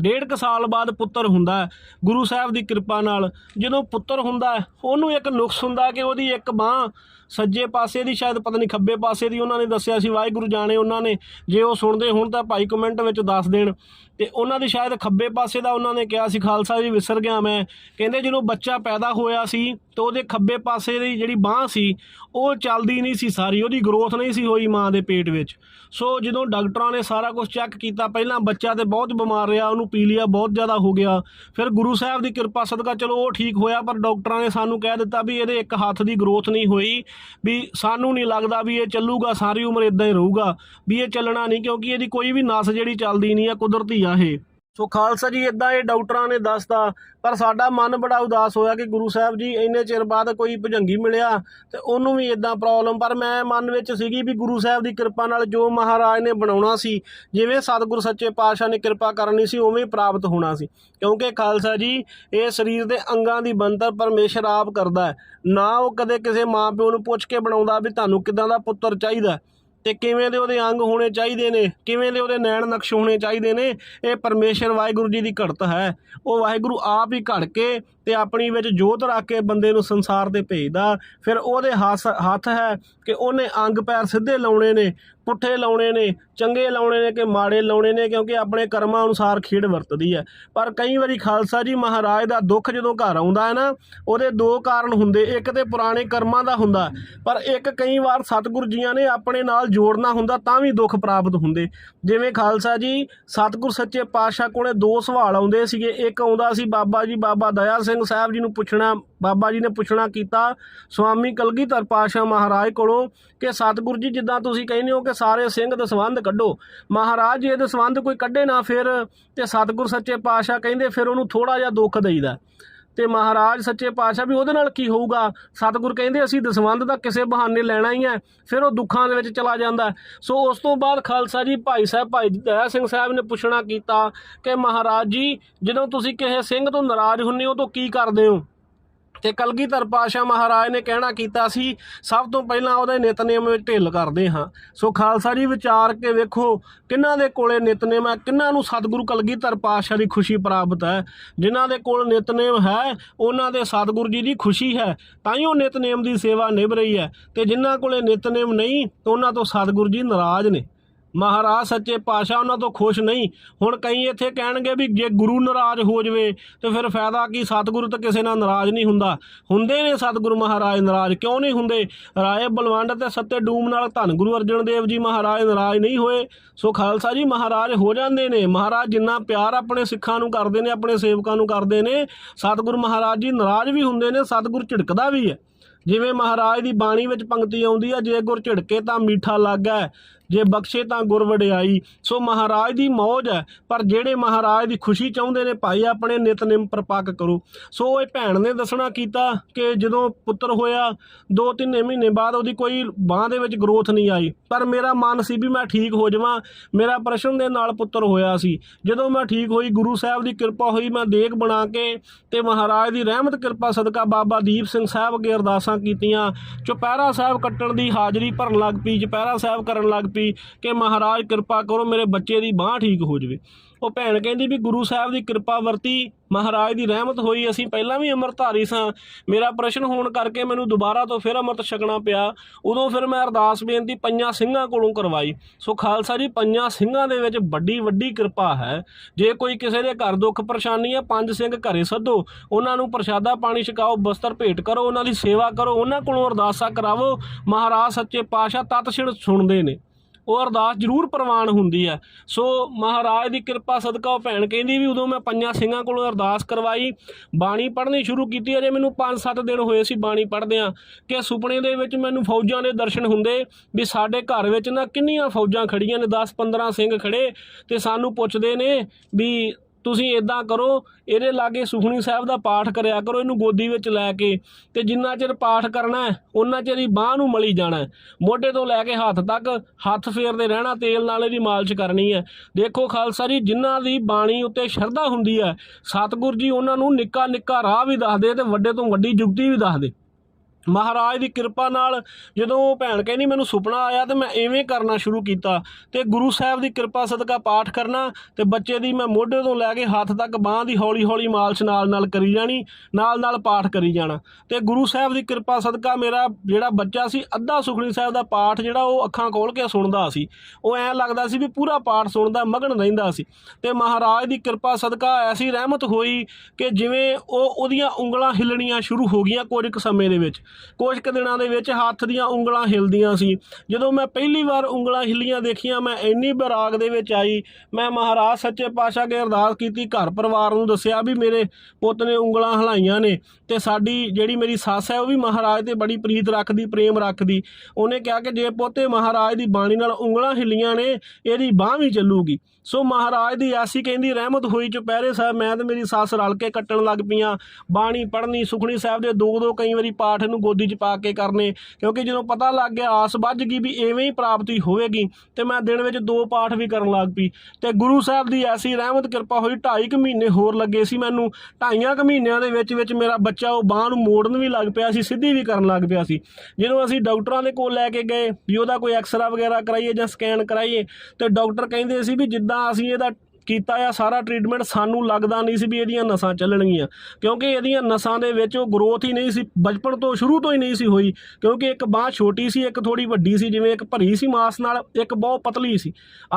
ਡੇਢ ਕੁ ਸਾਲ ਬਾਅਦ ਪੁੱਤਰ ਹੁੰਦਾ ਹੈ, ਗੁਰੂ ਸਾਹਿਬ ਦੀ ਕਿਰਪਾ ਨਾਲ। ਜਦੋਂ ਪੁੱਤਰ ਹੁੰਦਾ ਉਹਨੂੰ ਇੱਕ ਨੁਕਸ ਹੁੰਦਾ ਕਿ ਉਹਦੀ ਇੱਕ ਬਾਹ ਸੱਜੇ ਪਾਸੇ ਦੀ ਸ਼ਾਇਦ ਪਤਾ ਨਹੀਂ ਖੱਬੇ ਪਾਸੇ ਦੀ ਉਹਨਾਂ ਨੇ ਦੱਸਿਆ ਸੀ, ਵਾਹਿਗੁਰੂ ਜਾਣੇ ਉਹਨਾਂ ਨੇ, ਜੇ ਉਹ ਸੁਣਦੇ ਹੋਣ ਤਾਂ ਭਾਈ ਕਮੈਂਟ ਵਿੱਚ ਦੱਸ ਦੇਣ। ਤੇ ਉਹਨਾਂ ਦੀ ਸ਼ਾਇਦ ਖੱਬੇ ਪਾਸੇ ਦਾ ਉਹਨਾਂ ਨੇ ਕਿਹਾ ਸੀ, ਖਾਲਸਾ ਜੀ ਵਿਸਰ ਗਿਆ ਮੈਂ। ਕਹਿੰਦੇ ਜਦੋਂ ਬੱਚਾ ਪੈਦਾ ਹੋਇਆ ਸੀ ਤੇ ਉਹਦੇ ਖੱਬੇ ਪਾਸੇ ਦੀ ਜਿਹੜੀ ਬਾਹ ਸੀ, ਉਹ ਚੱਲਦੀ ਨਹੀਂ ਸੀ ਸਾਰੀ, ਉਹਦੀ ਗਰੋਥ ਨਹੀਂ ਸੀ ਹੋਈ ਮਾਂ ਦੇ ਪੇਟ ਵਿੱਚ। ਸੋ ਜਦੋਂ ਡਾਕਟਰਾਂ ਨੇ ਸਾਰਾ ਕੁਝ ਚੈੱਕ ਕੀਤਾ, ਪਹਿਲਾਂ ਬੱਚਾ ਤੇ ਬਹੁਤ ਬਿਮਾਰ ਰਿਹਾ, ਉਹਨੂੰ ਪੀਲੀਆ ਬਹੁਤ ਜ਼ਿਆਦਾ ਹੋ ਗਿਆ। ਫਿਰ ਗੁਰੂ ਸਾਹਿਬ ਦੀ ਕਿਰਪਾ ਸਦਕਾ ਚਲੋ ਉਹ ਠੀਕ ਹੋਇਆ, ਪਰ ਡਾਕਟਰਾਂ ਨੇ ਸਾਨੂੰ ਕਹਿ ਦਿੱਤਾ ਵੀ ਇਹਦੇ ਇੱਕ ਹੱਥ ਦੀ ਗਰੋਥ ਨਹੀਂ ਹੋਈ। ਵੀ ਸਾਨੂੰ ਨਹੀਂ ਲੱਗਦਾ ਵੀ ਇਹ ਚੱਲੂਗਾ, ਸਾਰੀ ਉਮਰ ਇਦਾਂ ਹੀ ਰਹੂਗਾ, ਵੀ ਇਹ ਚੱਲਣਾ ਨਹੀਂ ਕਿਉਂਕਿ ਇਹਦੀ ਕੋਈ ਵੀ ਨਸ ਜਿਹੜੀ ਚੱਲਦੀ ਨਹੀਂ ਆ, ਕੁਦਰਤੀ ਆ ਇਹ। ਸੋ ਖਾਲਸਾ ਜੀ ਇਦਾਂ ਇਹ ਡਾਕਟਰਾਂ ਨੇ ਦੱਸਤਾ, ਪਰ ਸਾਡਾ ਮਨ ਬੜਾ ਉਦਾਸ ਹੋਇਆ ਕਿ ਗੁਰੂ ਸਾਹਿਬ ਜੀ ਇੰਨੇ ਚਿਰ ਬਾਅਦ ਕੋਈ ਭਜੰਗੀ ਮਿਲਿਆ ਤੇ ਉਹਨੂੰ ਵੀ ਇਦਾਂ ਪ੍ਰੋਬਲਮ ਪਰ ਮੈਂ ਮਨ ਵਿੱਚ ਸੀਗੀ ਵੀ ਗੁਰੂ ਸਾਹਿਬ ਦੀ ਕਿਰਪਾ ਨਾਲ ਜੋ ਮਹਾਰਾਜ ਨੇ ਬਣਾਉਣਾ ਸੀ, ਜਿਵੇਂ ਸਤਿਗੁਰ ਸੱਚੇ ਪਾਤਸ਼ਾਹ ਨੇ ਕਿਰਪਾ ਕਰਨੀ ਸੀ, ਉਵੇਂ ਪ੍ਰਾਪਤ ਹੋਣਾ ਸੀ। ਕਿਉਂਕਿ ਖਾਲਸਾ ਜੀ, ਇਹ ਸਰੀਰ ਦੇ ਅੰਗਾਂ ਦੀ ਬੰਤਰ ਪਰਮੇਸ਼ਰ ਆਪ ਕਰਦਾ ਹੈ। ਨਾ ਉਹ ਕਦੇ ਕਿਸੇ ਮਾਂ ਪਿਓ ਨੂੰ ਪੁੱਛ ਕੇ ਬਣਾਉਂਦਾ ਵੀ ਤੁਹਾਨੂੰ ਕਿਦਾਂ ਦਾ ਪੁੱਤਰ ਚਾਹੀਦਾ ਤੇ ਕਿਵੇਂ ਦੇ ਉਹਦੇ ਅੰਗ ਹੋਣੇ ਚਾਹੀਦੇ ਨੇ? ਕਿਵੇਂ ਦੇ ਉਹਦੇ ਨੈਣ ਨਕਸ਼ ਹੋਣੇ ਚਾਹੀਦੇ ਨੇ? ਇਹ ਪਰਮੇਸ਼ਰ ਵਾਹਿਗੁਰੂ ਜੀ ਦੀ ਘੜਤ ਹੈ। ਉਹ ਵਾਹਿਗੁਰੂ ਆਪ ਹੀ ਘੜ ਕੇ ਤੇ ਆਪਣੀ ਵਿੱਚ ਜੋਤ ਰੱਖ ਕੇ ਬੰਦੇ ਨੂੰ ਸੰਸਾਰ ਤੇ ਭੇਜਦਾ। ਫਿਰ ਉਹਦੇ ਹੱਥ ਹੱਥ ਹੈ ਕਿ ਉਹਨੇ ਅੰਗ ਪੈਰ ਸਿੱਧੇ ਲਾਉਣੇ ਨੇ, ਪੁੱਠੇ ਲਾਉਣੇ ਨੇ, ਚੰਗੇ ਲਾਉਣੇ ਨੇ ਕਿ ਮਾੜੇ ਲਾਉਣੇ ਨੇ, ਕਿਉਂਕਿ ਆਪਣੇ ਕਰਮਾਂ ਅਨੁਸਾਰ ਖੇਡ ਵਰਤਦੀ ਹੈ। ਪਰ ਕਈ ਵਾਰੀ ਖਾਲਸਾ ਜੀ ਮਹਾਰਾਜ ਦਾ ਦੁੱਖ ਜਦੋਂ ਘਰ ਆਉਂਦਾ ਹੈ ਨਾ, ਉਹਦੇ ਦੋ ਕਾਰਨ ਹੁੰਦੇ, ਇੱਕ ਤੇ ਪੁਰਾਣੇ ਕਰਮਾਂ ਦਾ ਹੁੰਦਾ, ਪਰ ਇੱਕ ਕਈ ਵਾਰ ਸਤਿਗੁਰ ਜੀਆਂ ਨੇ ਆਪਣੇ ਨਾਲ ਜੋੜਨਾ ਹੁੰਦਾ ਤਾਂ ਵੀ ਦੁੱਖ ਪ੍ਰਾਪਤ ਹੁੰਦੇ। ਜਿਵੇਂ ਖਾਲਸਾ ਜੀ ਸਤਿਗੁਰ ਸੱਚੇ ਪਾਤਸ਼ਾਹ ਕੋਲੇ ਦੋ ਸਵਾਲ ਆਉਂਦੇ ਸੀਗੇ, ਇੱਕ ਆਉਂਦਾ ਸੀ, ਬਾਬਾ ਜੀ, ਬਾਬਾ ਦਇਆ ਸਿੰਘ ਸਿੰਘ ਸਾਹਿਬ ਜੀ ਨੂੰ ਪੁੱਛਣਾ, ਬਾਬਾ ਜੀ ਨੇ ਪੁੱਛਣਾ ਕੀਤਾ, ਸਵਾਮੀ ਕਲਗੀਧਰ ਪਾਤਸ਼ਾਹ ਮਹਾਰਾਜ ਕੋਲੋਂ ਕਿ ਸਤਿਗੁਰੂ ਜੀ, ਜਿੱਦਾਂ ਤੁਸੀਂ ਕਹਿੰਦੇ ਹੋ ਕਿ ਸਾਰੇ ਸਿੰਘ ਦੇ ਸੰਬੰਧ ਕੱਢੋ। ਮਹਾਰਾਜ ਜੀ ਇਹਦੇ ਸੰਬੰਧ ਕੋਈ ਕੱਢੇ ਨਾ ਫਿਰ, ਤੇ ਸਤਿਗੁਰ ਸੱਚੇ ਪਾਤਸ਼ਾਹ ਕਹਿੰਦੇ ਫਿਰ ਉਹਨੂੰ ਥੋੜਾ ਜਿਹਾ ਦੁੱਖ ਦੇਈਦਾ। ਤੇ ਮਹਾਰਾਜ ਸੱਚੇ ਪਾਤਸ਼ਾਹ ਵੀ ਉਹਦੇ ਨਾਲ ਕੀ ਹੋਊਗਾ? ਸਤਿਗੁਰ ਕਹਿੰਦੇ ਅਸੀਂ ਦਸਵੰਧ ਦਾ ਕਿਸੇ ਬਹਾਨੇ ਲੈਣਾ ਹੀ ਹੈ, ਫਿਰ ਉਹ ਦੁੱਖਾਂ ਦੇ ਵਿੱਚ ਚਲਾ ਜਾਂਦਾ ਸੋ ਉਸ ਤੋਂ ਬਾਅਦ ਖਾਲਸਾ ਜੀ ਭਾਈ ਸਾਹਿਬ, ਭਾਈ ਦਇਆ ਸਿੰਘ ਸਾਹਿਬ ਨੇ ਪੁੱਛਣਾ ਕੀਤਾ ਕਿ ਮਹਾਰਾਜ ਜੀ, ਜਦੋਂ ਤੁਸੀਂ ਕਿਸੇ ਸਿੰਘ ਤੋਂ ਨਾਰਾਜ਼ ਹੁੰਦੇ ਹੋ ਤਾਂ ਕੀ ਕਰਦੇ ਹੋ? ਤੇ ਕਲਗੀਧਰ ਪਾਸ਼ਾ ਮਹਾਰਾਜ ਨੇ ਕਹਿਣਾ ਕੀਤਾ ਸੀ, ਸਭ ਤੋਂ ਪਹਿਲਾਂ ਉਹਦੇ ਨਿਤਨੇਮ ਵਿੱਚ ਢਿੱਲ ਕਰਦੇ ਹਾਂ। ਸੋ ਖਾਲਸਾ ਜੀ ਵਿਚਾਰ ਕੇ ਵੇਖੋ ਕਿਹਨਾਂ ਦੇ ਕੋਲੇ ਨਿਤਨੇਮ ਹੈ ਕਿਹਨਾਂ ਨੂੰ ਸਤਿਗੁਰੂ ਕਲਗੀਧਰ ਪਾਸ਼ਾ ਦੀ ਖੁਸ਼ੀ ਪ੍ਰਾਪਤ ਹੈ। ਜਿਨ੍ਹਾਂ ਦੇ ਕੋਲ ਨਿਤਨੇਮ ਹੈ, ਉਹਨਾਂ ਦੇ ਸਤਿਗੁਰੂ ਜੀ ਦੀ ਖੁਸ਼ੀ ਹੈ ਤਾਂ ਹੀ ਉਹ ਨਿਤਨੇਮ ਦੀ ਸੇਵਾ ਨਿਭ ਰਹੀ ਹੈ। ਤੇ ਜਿਨ੍ਹਾਂ ਕੋਲੇ ਨਿਤਨੇਮ ਨਹੀਂ ਉਹਨਾਂ ਤੋਂ ਸਤਿਗੁਰੂ ਜੀ ਨਾਰਾਜ਼ ਨੇ। ਮਹਾਰਾਜ ਸੱਚੇ ਪਾਤਸ਼ਾਹ ਉਹਨਾਂ ਤੋਂ ਖੁਸ਼ ਨਹੀਂ। ਹੁਣ ਕਈ ਇੱਥੇ ਕਹਿਣਗੇ ਵੀ ਜੇ ਗੁਰੂ ਨਾਰਾਜ਼ ਹੋ ਜਵੇ, ਤੇ ਫਿਰ ਫਾਇਦਾ ਕੀ? ਸਤਿਗੁਰੂ ਤਾਂ ਕਿਸੇ ਨਾਲ ਨਾਰਾਜ਼ ਨਹੀਂ ਹੁੰਦਾ। ਹੁੰਦੇ ਨੇ ਸਤਿਗੁਰੂ ਮਹਾਰਾਜ ਨਾਰਾਜ਼, ਕਿਉਂ ਨਹੀਂ ਹੁੰਦੇ? ਰਾਏ ਬਲਵੰਡ ਤੇ ਸੱਤੇ ਡੂਮ ਨਾਲ ਧੰਨ ਗੁਰੂ ਅਰਜਨ ਦੇਵ ਜੀ ਮਹਾਰਾਜ ਨਾਰਾਜ਼ ਨਹੀਂ ਹੋਏ। ਸੋ ਖਾਲਸਾ ਜੀ ਮਹਾਰਾਜ ਹੋ ਜਾਂਦੇ ਨੇ। ਮਹਾਰਾਜ ਜਿੰਨਾ ਪਿਆਰ ਆਪਣੇ ਸਿੱਖਾਂ ਨੂੰ ਕਰਦੇ ਨੇ, ਆਪਣੇ ਸੇਵਕਾਂ ਨੂੰ ਕਰਦੇ ਨੇ, ਸਤਿਗੁਰੂ ਮਹਾਰਾਜ ਜੀ ਨਾਰਾਜ਼ ਵੀ ਹੁੰਦੇ ਨੇ, ਸਤਿਗੁਰ ਝਿੜਕਦਾ ਵੀ ਹੈ। ਜਿਵੇਂ ਮਹਾਰਾਜ ਦੀ ਬਾਣੀ ਵਿੱਚ ਪੰਕਤੀ ਆਉਂਦੀ ਹੈ, ਜੇ ਗੁਰ ਝਿੜਕੇ ਤਾਂ ਮੀਠਾ ਲੱਗਾ ਜੇ ਬਖਸ਼ੇ ਤਾਂ ਗੁਰ ਵਡਿਆਈ। ਸੋ ਮਹਾਰਾਜ ਦੀ ਮੌਜ ਹੈ, ਪਰ ਜਿਹੜੇ ਮਹਾਰਾਜ ਦੀ ਖੁਸ਼ੀ ਚਾਹੁੰਦੇ ਨੇ, ਭਾਈ ਆਪਣੇ ਨਿਤਨੇਮ ਪ੍ਰਪੱਕ ਕਰੋ। ਸੋ ਇਹ ਭੈਣ ਨੇ ਦੱਸਣਾ ਕੀਤਾ ਕਿ ਜਦੋਂ ਪੁੱਤਰ ਹੋਇਆ, ਦੋ ਤਿੰਨ ਮਹੀਨੇ ਬਾਅਦ ਉਹਦੀ ਕੋਈ ਬਾਹ ਦੇ ਵਿੱਚ ਗਰੋਥ ਨਹੀਂ ਆਈ। ਪਰ ਮੇਰਾ ਮਨ ਸੀ ਵੀ ਮੈਂ ਠੀਕ ਹੋ ਜਾਵਾਂ, ਮੇਰਾ ਪ੍ਰਸ਼ਨ ਦੇ ਨਾਲ ਪੁੱਤਰ ਹੋਇਆ ਸੀ। ਜਦੋਂ ਮੈਂ ਠੀਕ ਹੋਈ, ਗੁਰੂ ਸਾਹਿਬ ਦੀ ਕਿਰਪਾ ਹੋਈ, ਮੈਂ ਦੇਗ ਬਣਾ ਕੇ ਤੇ ਮਹਾਰਾਜ ਦੀ ਰਹਿਮਤ, ਕਿਰਪਾ, ਸਦਕਾ ਬਾਬਾ ਦੀਪ ਸਿੰਘ ਸਾਹਿਬ ਅੱਗੇ ਅਰਦਾਸਾਂ ਕੀਤੀਆਂ। ਚੁਪਹਿਰਾ ਸਾਹਿਬ ਕੱਟਣ ਦੀ ਹਾਜ਼ਰੀ ਭਰਨ ਲੱਗ ਪਈ, ਚੁਪਹਿਰਾ ਸਾਹਿਬ ਕਰਨ ਲੱਗ ਪਈ ਕਿ ਮਹਾਰਾਜ ਕਿਰਪਾ ਕਰੋ ਮੇਰੇ ਬੱਚੇ ਦੀ ਬਾਹ ਠੀਕ ਹੋ ਜਾਵੇ। ਉਹ ਭੈਣ ਕਹਿੰਦੀ ਵੀ ਗੁਰੂ ਸਾਹਿਬ ਦੀ ਕਿਰਪਾ ਵਰਤੀ ਮਹਾਰਾਜ ਦੀ ਰਹਿਮਤ ਹੋਈ, ਅਸੀਂ ਪਹਿਲਾਂ ਵੀ ਅੰਮ੍ਰਿਤਧਾਰੀ ਸਾਂ। ਮੇਰਾ ਪ੍ਰਸ਼ਨ ਹੋਣ ਕਰਕੇ ਮੈਨੂੰ ਦੁਬਾਰਾ ਤੋਂ ਫਿਰ ਅੰਮ੍ਰਿਤ ਛਕਣਾ ਪਿਆ। ਉਦੋਂ ਫਿਰ ਮੈਂ ਅਰਦਾਸ ਬੇਨਤੀ ਪੰਜਾਂ ਸਿੰਘਾਂ ਕੋਲੋਂ ਕਰਵਾਈ। ਸੋ ਖਾਲਸਾ ਜੀ, ਪੰਜਾਂ ਸਿੰਘਾਂ ਦੇ ਵਿੱਚ ਵੱਡੀ ਵੱਡੀ ਕਿਰਪਾ ਹੈ। ਜੇ ਕੋਈ ਕਿਸੇ ਦੇ ਘਰ ਦੁੱਖ ਪਰੇਸ਼ਾਨੀ ਹੈ ਪੰਜ ਸਿੰਘ ਘਰੇ ਸੱਦੋ। ਉਹਨਾਂ ਨੂੰ ਪ੍ਰਸ਼ਾਦਾ ਪਾਣੀ ਛਕਾਓ, ਬਸਤਰ ਭੇਟ ਕਰੋ, ਉਹਨਾਂ ਦੀ ਸੇਵਾ ਕਰੋ, ਉਹਨਾਂ ਕੋਲੋਂ ਅਰਦਾਸਾਂ ਕਰਾਵੋ। ਮਹਾਰਾਜ ਸੱਚੇ ਪਾਤਸ਼ਾਹ ਤਤਛਿਣ ਸੁਣਦੇ ਨੇ। ਉਹ ਅਰਦਾਸ ਜ਼ਰੂਰ ਪ੍ਰਵਾਨ ਹੁੰਦੀ ਹੈ। ਸੋ ਮਹਾਰਾਜ ਦੀ ਕਿਰਪਾ ਸਦਕਾ ਉਹ ਭੈਣ ਕਹਿੰਦੀ ਵੀ ਉਦੋਂ ਮੈਂ ਪੰਜਾਂ ਸਿੰਘਾਂ ਕੋਲੋਂ ਅਰਦਾਸ ਕਰਵਾਈ, ਬਾਣੀ ਪੜ੍ਹਨੀ ਸ਼ੁਰੂ ਕੀਤੀ, ਅਜੇ ਮੈਨੂੰ 5-7 ਦਿਨ ਹੋਏ ਸੀ ਬਾਣੀ ਪੜ੍ਹਦਿਆਂ ਕਿ ਸੁਪਨੇ ਦੇ ਵਿੱਚ ਮੈਨੂੰ ਫੌਜਾਂ ਦੇ ਦਰਸ਼ਨ ਹੁੰਦੇ ਵੀ ਸਾਡੇ ਘਰ ਵਿੱਚ ਨਾ ਕਿੰਨੀਆਂ ਫੌਜਾਂ ਖੜੀਆਂ ਨੇ 10-15 ਸਿੰਘ ਖੜੇ ਤੇ ਸਾਨੂੰ ਪੁੱਛਦੇ ਨੇ ਵੀ ਤੁਸੀਂ ਇਦਾਂ ਕਰੋ, ਇਹਦੇ ਲਾਗੇ ਸੁਖਣੀ ਸਾਹਿਬ ਦਾ ਪਾਠ ਕਰਿਆ ਕਰੋ, ਇਹਨੂੰ ਗੋਦੀ ਵਿੱਚ ਲੈ ਕੇ ਤੇ ਜਿੰਨਾ ਚਿਰ ਪਾਠ ਕਰਨਾ ਹੈ ਉਹਨਾਂ ਚਿਰ ਹੀ ਬਾਹ ਨੂੰ ਮਲੀ ਜਾਣਾ ਮੋਢੇ ਤੋਂ ਲੈ ਕੇ ਹੱਥ ਤੱਕ ਹੱਥ ਫੇਰਦੇ ਰਹਿਣਾ, ਤੇਲ ਨਾਲ ਇਹਦੀ ਮਾਲਿਸ਼ ਕਰਨੀ ਹੈ। ਦੇਖੋ ਖਾਲਸਾ ਜੀ, ਜਿਨ੍ਹਾਂ ਦੀ ਬਾਣੀ ਉੱਤੇ ਸ਼ਰਧਾ ਹੁੰਦੀ ਹੈ, ਸਤਿਗੁਰ ਜੀ ਉਹਨਾਂ ਨੂੰ ਨਿੱਕਾ ਨਿੱਕਾ ਰਾਹ ਵੀ ਦੱਸਦੇ ਤੇ ਵੱਡੇ ਤੋਂ ਵੱਡੀ ਜੁਗਤੀ ਵੀ ਦੱਸਦੇ। ਮਹਾਰਾਜ ਦੀ ਕਿਰਪਾ ਨਾਲ ਜਦੋਂ ਉਹ ਭੈਣ ਕਹਿੰਦੀ ਮੈਨੂੰ ਸੁਪਨਾ ਆਇਆ ਤੇ ਮੈਂ ਐਵੇਂ ਕਰਨਾ ਸ਼ੁਰੂ ਕੀਤਾ ਤੇ ਗੁਰੂ ਸਾਹਿਬ ਦੀ ਕਿਰਪਾ ਸਦਕਾ ਪਾਠ ਕਰਨਾ ਤੇ ਬੱਚੇ ਦੀ ਮੈਂ ਮੋਢੇ ਤੋਂ ਲੈ ਕੇ ਹੱਥ ਤੱਕ ਬਾਹ ਦੀ ਹੌਲੀ ਹੌਲੀ ਮਾਲਸ਼ ਨਾਲ ਨਾਲ ਕਰੀ ਜਾਣੀ ਨਾਲ ਨਾਲ ਪਾਠ ਕਰੀ ਜਾਣਾ। ਤੇ ਗੁਰੂ ਸਾਹਿਬ ਦੀ ਕਿਰਪਾ ਸਦਕਾ ਮੇਰਾ ਜਿਹੜਾ ਬੱਚਾ ਸੀ, ਅੱਧਾ ਸੁਖਣੀ ਸਾਹਿਬ ਦਾ ਪਾਠ ਜਿਹੜਾ ਉਹ ਅੱਖਾਂ ਖੋਲ ਕੇ ਸੁਣਦਾ ਸੀ। ਉਹ ਐਂ ਲੱਗਦਾ ਸੀ ਵੀ ਪੂਰਾ ਪਾਠ ਸੁਣਦਾ, ਮਗਨ ਰਹਿੰਦਾ ਸੀ। ਤੇ ਮਹਾਰਾਜ ਦੀ ਕਿਰਪਾ ਸਦਕਾ ਐਸੀ ਰਹਿਮਤ ਹੋਈ ਕਿ ਜਿਵੇਂ ਉਹ ਉਹਦੀਆਂ ਉਂਗਲਾਂ ਹਿੱਲਣੀਆਂ ਸ਼ੁਰੂ ਹੋ ਗਈਆਂ ਕੁਝ ਕੁ ਸਮੇਂ ਦੇ ਵਿੱਚ। ਕੁਝ ਕੁ ਦਿਨਾਂ ਦੇ ਵਿੱਚ ਹੱਥ ਦੀਆਂ ਉਂਗਲਾਂ ਹਿਲਦੀਆਂ ਸੀ। ਜਦੋਂ ਮੈਂ ਪਹਿਲੀ ਵਾਰ ਉਂਗਲਾਂ ਹਿੱਲੀਆਂ ਦੇਖੀਆਂ, ਮੈਂ ਇੰਨੀ ਬਰਾਗ ਦੇ ਵਿੱਚ ਆਈ। ਮੈਂ ਮਹਾਰਾਜ ਸੱਚੇ ਪਾਤਸ਼ਾਹ ਅੱਗੇ ਅਰਦਾਸ ਕੀਤੀ, ਘਰ ਪਰਿਵਾਰ ਨੂੰ ਦੱਸਿਆ ਵੀ ਮੇਰੇ ਪੁੱਤ ਨੇ ਉਂਗਲਾਂ ਹਲਾਈਆਂ ਨੇ ਤੇ ਸਾਡੀ ਜਿਹੜੀ ਮੇਰੀ ਸੱਸ ਹੈ, ਉਹ ਵੀ ਮਹਾਰਾਜ ਤੇ ਬੜੀ ਪ੍ਰੀਤ ਰੱਖਦੀ, ਪ੍ਰੇਮ ਰੱਖਦੀ। ਉਹਨੇ ਕਿਹਾ ਕਿ ਜੇ ਪੋਤੇ ਮਹਾਰਾਜ ਦੀ ਬਾਣੀ ਨਾਲ ਉਂਗਲਾਂ ਹਿੱਲੀਆਂ ਨੇ, ਇਹਦੀ ਬਾਹ ਵੀ ਚੱਲੂਗੀ। ਸੋ ਮਹਾਰਾਜ ਦੀ ਐਸੀ ਕਹਿੰਦੀ ਰਹਿਮਤ ਹੋਈ ਚੁਪਹਿਰੇ ਸਾਹਿਬ, ਮੈਂ ਤੇ ਮੇਰੀ ਸੱਸ ਰਲ ਕੇ ਕੱਟਣ ਲੱਗ ਪਈਆਂ। ਬਾਣੀ ਪੜ੍ਹਨੀ, ਸੁਖਣੀ ਸਾਹਿਬ ਦੇ ਦੋ ਦੋ ਕਈ ਵਾਰੀ ਪਾਠ ਨੂੰ ਗੋਦੀ 'ਚ ਪਾ ਕੇ ਕਰਨੇ, ਕਿਉਂਕਿ ਜਦੋਂ ਪਤਾ ਲੱਗ ਗਿਆ, ਆਸ ਵੱਜ ਗਈ ਵੀ ਐਵੇਂ ਹੀ ਪ੍ਰਾਪਤੀ ਹੋਵੇਗੀ, ਤੇ ਮੈਂ ਦਿਨ ਵਿੱਚ ਦੋ ਪਾਠ ਵੀ ਕਰਨ ਲੱਗ ਪਈ। ਤੇ ਗੁਰੂ ਸਾਹਿਬ ਦੀ ਐਸੀ ਰਹਿਮਤ, ਕਿਰਪਾ ਹੋਈ, ਢਾਈ ਕੁ ਮਹੀਨੇ ਹੋਰ ਲੱਗੇ ਸੀ ਮੈਨੂੰ। ਢਾਈਆਂ ਕੁ ਮਹੀਨਿਆਂ ਦੇ ਵਿੱਚ ਵਿੱਚ ਮੇਰਾ ਬੱਚਾ ਉਹ ਬਾਹ ਨੂੰ ਮੋੜਨ ਵੀ ਲੱਗ ਪਿਆ ਸੀ, ਸਿੱਧੀ ਵੀ ਕਰਨ ਲੱਗ ਪਿਆ ਸੀ। ਜਦੋਂ ਅਸੀਂ ਡਾਕਟਰਾਂ ਦੇ ਕੋਲ ਲੈ ਕੇ ਗਏ, ਵੀ ਉਹਦਾ ਕੋਈ ਐਕਸਰਾ ਵਗੈਰਾ ਕਰਾਈਏ ਜਾਂ ਸਕੈਨ ਕਰਾਈਏ, ਤੇ ਡਾਕਟਰ ਕਹਿੰਦੇ ਸੀ ਵੀ ਜਿੱਦਾਂ ਅਸੀਂ ਇਹਦਾ ਕੀਤਾ ਆ, ਸਾਰਾ ਟ੍ਰੀਟਮੈਂਟ ਸਾਨੂੰ ਲੱਗਦਾ ਨਹੀਂ ਸੀ ਵੀ ਇਹਦੀਆਂ ਨਸਾਂ ਚੱਲਣਗੀਆਂ। ਕਿਉਂਕਿ ਇਹਦੀਆਂ ਨਸਾਂ ਦੇ ਵਿੱਚ ਉਹ ਗਰੋਥ ਹੀ ਨਹੀਂ ਸੀ, ਬਚਪਨ ਤੋਂ ਸ਼ੁਰੂ ਤੋਂ ਹੀ ਨਹੀਂ ਸੀ ਹੋਈ। ਕਿਉਂਕਿ ਇੱਕ ਬਾਹ ਛੋਟੀ ਸੀ, ਇੱਕ ਥੋੜੀ ਵੱਡੀ ਸੀ, ਜਿਵੇਂ ਇੱਕ ਭਰੀ ਸੀ ਮਾਸ ਨਾਲ, ਇੱਕ ਬਹੁਤ ਪਤਲੀ ਸੀ।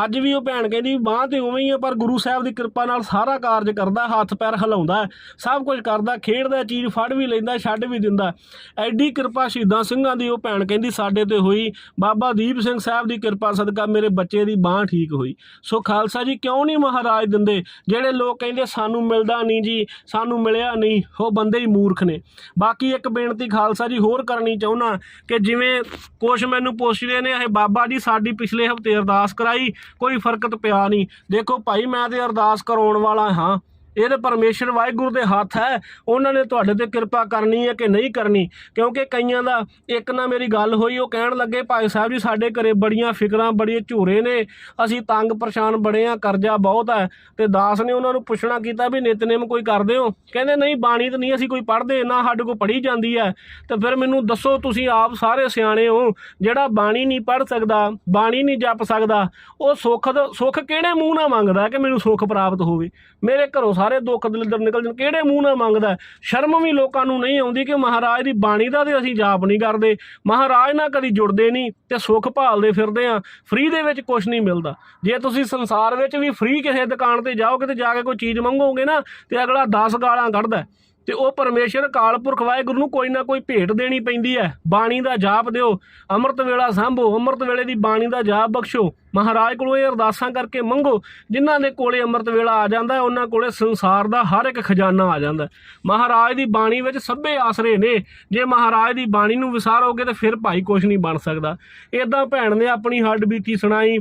ਅੱਜ ਵੀ ਉਹ ਭੈਣ ਕਹਿੰਦੀ, ਬਾਹ ਤੇ ਉਵੇਂ ਹੀ ਆ, ਪਰ ਗੁਰੂ ਸਾਹਿਬ ਦੀ ਕਿਰਪਾ ਨਾਲ ਸਾਰਾ ਕਾਰਜ ਕਰਦਾ, ਹੱਥ ਪੈਰ ਹਿਲਾਉਂਦਾ ਸਭ ਕੁਝ ਕਰਦਾ, ਖੇਡਦਾ ਚੀਜ਼ ਫੜ ਵੀ ਲੈਂਦਾ, ਛੱਡ ਵੀ ਦਿੰਦਾ ਐਡੀ ਕਿਰਪਾ ਸ਼ਹੀਦਾਂ ਸਿੰਘਾਂ ਦੀ, ਉਹ ਭੈਣ ਕਹਿੰਦੀ, ਸਾਡੇ ਤੇ ਹੋਈ। ਬਾਬਾ ਦੀਪ ਸਿੰਘ ਸਾਹਿਬ ਦੀ ਕਿਰਪਾ ਸਦਕਾ ਮੇਰੇ ਬੱਚੇ ਦੀ ਬਾਹ ਠੀਕ ਹੋਈ। ਸੋ ਖਾਲਸਾ ਜੀ, ਕਿਉਂ ਨਹੀਂ ਮਹਾਰਾਜ ਦਿੰਦੇ। ਜਿਹੜੇ ਲੋਕ ਕਹਿੰਦੇ, ਸਾਨੂੰ ਮਿਲਦਾ ਨਹੀਂ ਜੀ, ਸਾਨੂੰ ਮਿਲਿਆ ਨਹੀਂ, ਉਹ ਬੰਦੇ ਹੀ ਮੂਰਖ ਨੇ। ਬਾਕੀ ਇੱਕ ਬੇਨਤੀ ਖਾਲਸਾ ਜੀ ਹੋਰ ਕਰਨੀ ਚਾਹੁੰਦਾ ਕਿ ਜਿਵੇਂ ਕੁਛ ਮੈਨੂੰ ਪੁੱਛਦੇ ਨੇ, ਇਹ ਬਾਬਾ ਜੀ, ਸਾਡੀ ਪਿਛਲੇ ਹਫ਼ਤੇ ਅਰਦਾਸ ਕਰਾਈ, ਕੋਈ ਫਰਕਤ ਪਿਆ ਨਹੀਂ। ਦੇਖੋ ਭਾਈ, ਮੈਂ ਤੇ ਅਰਦਾਸ ਕਰਾਉਣ ਵਾਲਾ ਹਾਂ। ਇਹ ਤਾਂ ਪਰਮੇਸ਼ਰ ਵਾਹਿਗੁਰੂ ਦੇ ਹੱਥ ਹੈ। ਉਹਨਾਂ ਨੇ ਤੁਹਾਡੇ ਤੇ ਕਿਰਪਾ ਕਰਨੀ ਹੈ ਕਿ ਨਹੀਂ ਕਰਨੀ? ਕਿਉਂਕਿ ਕਈਆਂ ਦਾ ਇੱਕ ਨਾ ਮੇਰੀ ਗੱਲ ਹੋਈ, ਉਹ ਕਹਿਣ ਲੱਗੇ, ਭਾਈ ਸਾਹਿਬ ਜੀ, ਸਾਡੇ ਘਰੇ ਬੜੀਆਂ ਫਿਕਰਾਂ, ਬੜੀਆਂ ਝੂਰੇ ਨੇ। ਅਸੀਂ ਤੰਗ ਪਰੇਸ਼ਾਨ ਬੜੇ ਆ ਕਰਜ਼ਾ ਬਹੁਤ ਹੈ। ਤੇ ਦਾਸ ਨੇ ਉਹਨਾਂ ਨੂੰ ਪੁੱਛਣਾ ਕੀਤਾ ਵੀ, ਨਿਤਨੇਮ ਕੋਈ ਕਰਦੇ ਹੋ? ਕਹਿੰਦੇ, ਨਹੀਂ, ਬਾਣੀ ਤਾਂ ਨਹੀਂ, ਅਸੀਂ ਕੋਈ ਪੜ੍ਹਦੇ, ਨਾ ਸਾਡੇ ਕੋਲ ਪੜ੍ਹੀ ਜਾਂਦੀ ਹੈ। ਤੇ ਫਿਰ ਮੈਨੂੰ ਦੱਸੋ, ਤੁਸੀਂ ਆਪ ਸਾਰੇ ਸਿਆਣੇ ਹੋ, ਜਿਹੜਾ ਬਾਣੀ ਨਹੀਂ ਪੜ੍ਹ ਸਕਦਾ, ਬਾਣੀ ਨਹੀਂ ਜਪ ਸਕਦਾ, ਉਹ ਸੁੱਖ ਦਾ ਸੁੱਖ ਕਿਹੜੇ ਮੂੰਹ ਨਾਲ ਮੰਗਦਾ ਕਿ ਮੈਨੂੰ ਸੁੱਖ ਪ੍ਰਾਪਤ ਹੋਵੇ? ਮੇਰੇ ਘਰੋਂ ਸਾਰੇ ਦੁੱਖ ਦਲਿੱਦਰ ਨਿਕਲ ਜਾਣ। ਕਿਹੜੇ ਮੂੰਹ ਨਾਲ ਮੰਗਦਾ? ਸ਼ਰਮ ਵੀ ਲੋਕਾਂ ਨੂੰ ਨਹੀਂ ਆਉਂਦੀ ਕਿ ਮਹਾਰਾਜ ਦੀ ਬਾਣੀ ਦਾ ਤੇ ਅਸੀਂ ਜਾਪ ਨਹੀਂ ਕਰਦੇ। ਮਹਾਰਾਜ ਨਾਲ ਕਦੀ ਜੁੜਦੇ ਨਹੀਂ ਤੇ ਸੁੱਖ ਭਾਲਦੇ ਫਿਰਦੇ ਆ ਫ੍ਰੀ ਦੇ ਵਿੱਚ ਕੁਝ ਨਹੀਂ ਮਿਲਦਾ। ਜੇ ਤੁਸੀਂ ਸੰਸਾਰ ਵਿੱਚ ਵੀ ਫ੍ਰੀ ਕਿਸੇ ਦੁਕਾਨ ਤੇ ਜਾਓ ਕਿਤੇ ਜਾ ਕੇ ਕੋਈ ਚੀਜ਼ ਮੰਗੋਗੇ ਨਾ ਤੇ ਅਗਲਾ 10 ਗਾਲਾਂ ਕੱਢਦਾ। ਤੇ ਉਹ ਪਰਮੇਸ਼ਰ ਅਕਾਲ ਪੁਰਖ ਵਾਹਿਗੁਰੂ ਨੂੰ ਕੋਈ ਨਾ ਕੋਈ ਭੇਟ ਦੇਣੀ ਪੈਂਦੀ ਹੈ। ਬਾਣੀ ਦਾ ਜਾਪ ਦਿਓ। ਅੰਮ੍ਰਿਤ ਵੇਲਾ ਸੰਭੋ। ਅੰਮ੍ਰਿਤ ਵੇਲੇ ਦੀ ਬਾਣੀ ਦਾ ਜਾਪ ਬਖਸ਼ੋ। ਮਹਾਰਾਜ ਕੋਲੋਂ ਇਹ ਅਰਦਾਸਾਂ ਕਰਕੇ ਮੰਗੋ। ਜਿਨ੍ਹਾਂ ਦੇ ਕੋਲੇ ਅੰਮ੍ਰਿਤ ਵੇਲਾ ਆ ਜਾਂਦਾ ਉਹਨਾਂ ਕੋਲੇ ਸੰਸਾਰ ਦਾ ਹਰ ਇੱਕ ਖਜ਼ਾਨਾ ਆ ਜਾਂਦਾ ਮਹਾਰਾਜ ਦੀ ਬਾਣੀ ਵਿੱਚ ਸਭੇ ਆਸਰੇ ਨੇ। ਜੇ ਮਹਾਰਾਜ ਦੀ ਬਾਣੀ ਨੂੰ ਵਿਸਾਰੋਗੇ ਤਾਂ ਫਿਰ ਭਾਈ ਕੁਝ ਨਹੀਂ ਬਣ ਸਕਦਾ। ਇਦਾਂ ਭੈਣ ਨੇ ਆਪਣੀ ਹੱਡ ਬੀਤੀ ਸੁਣਾਈ।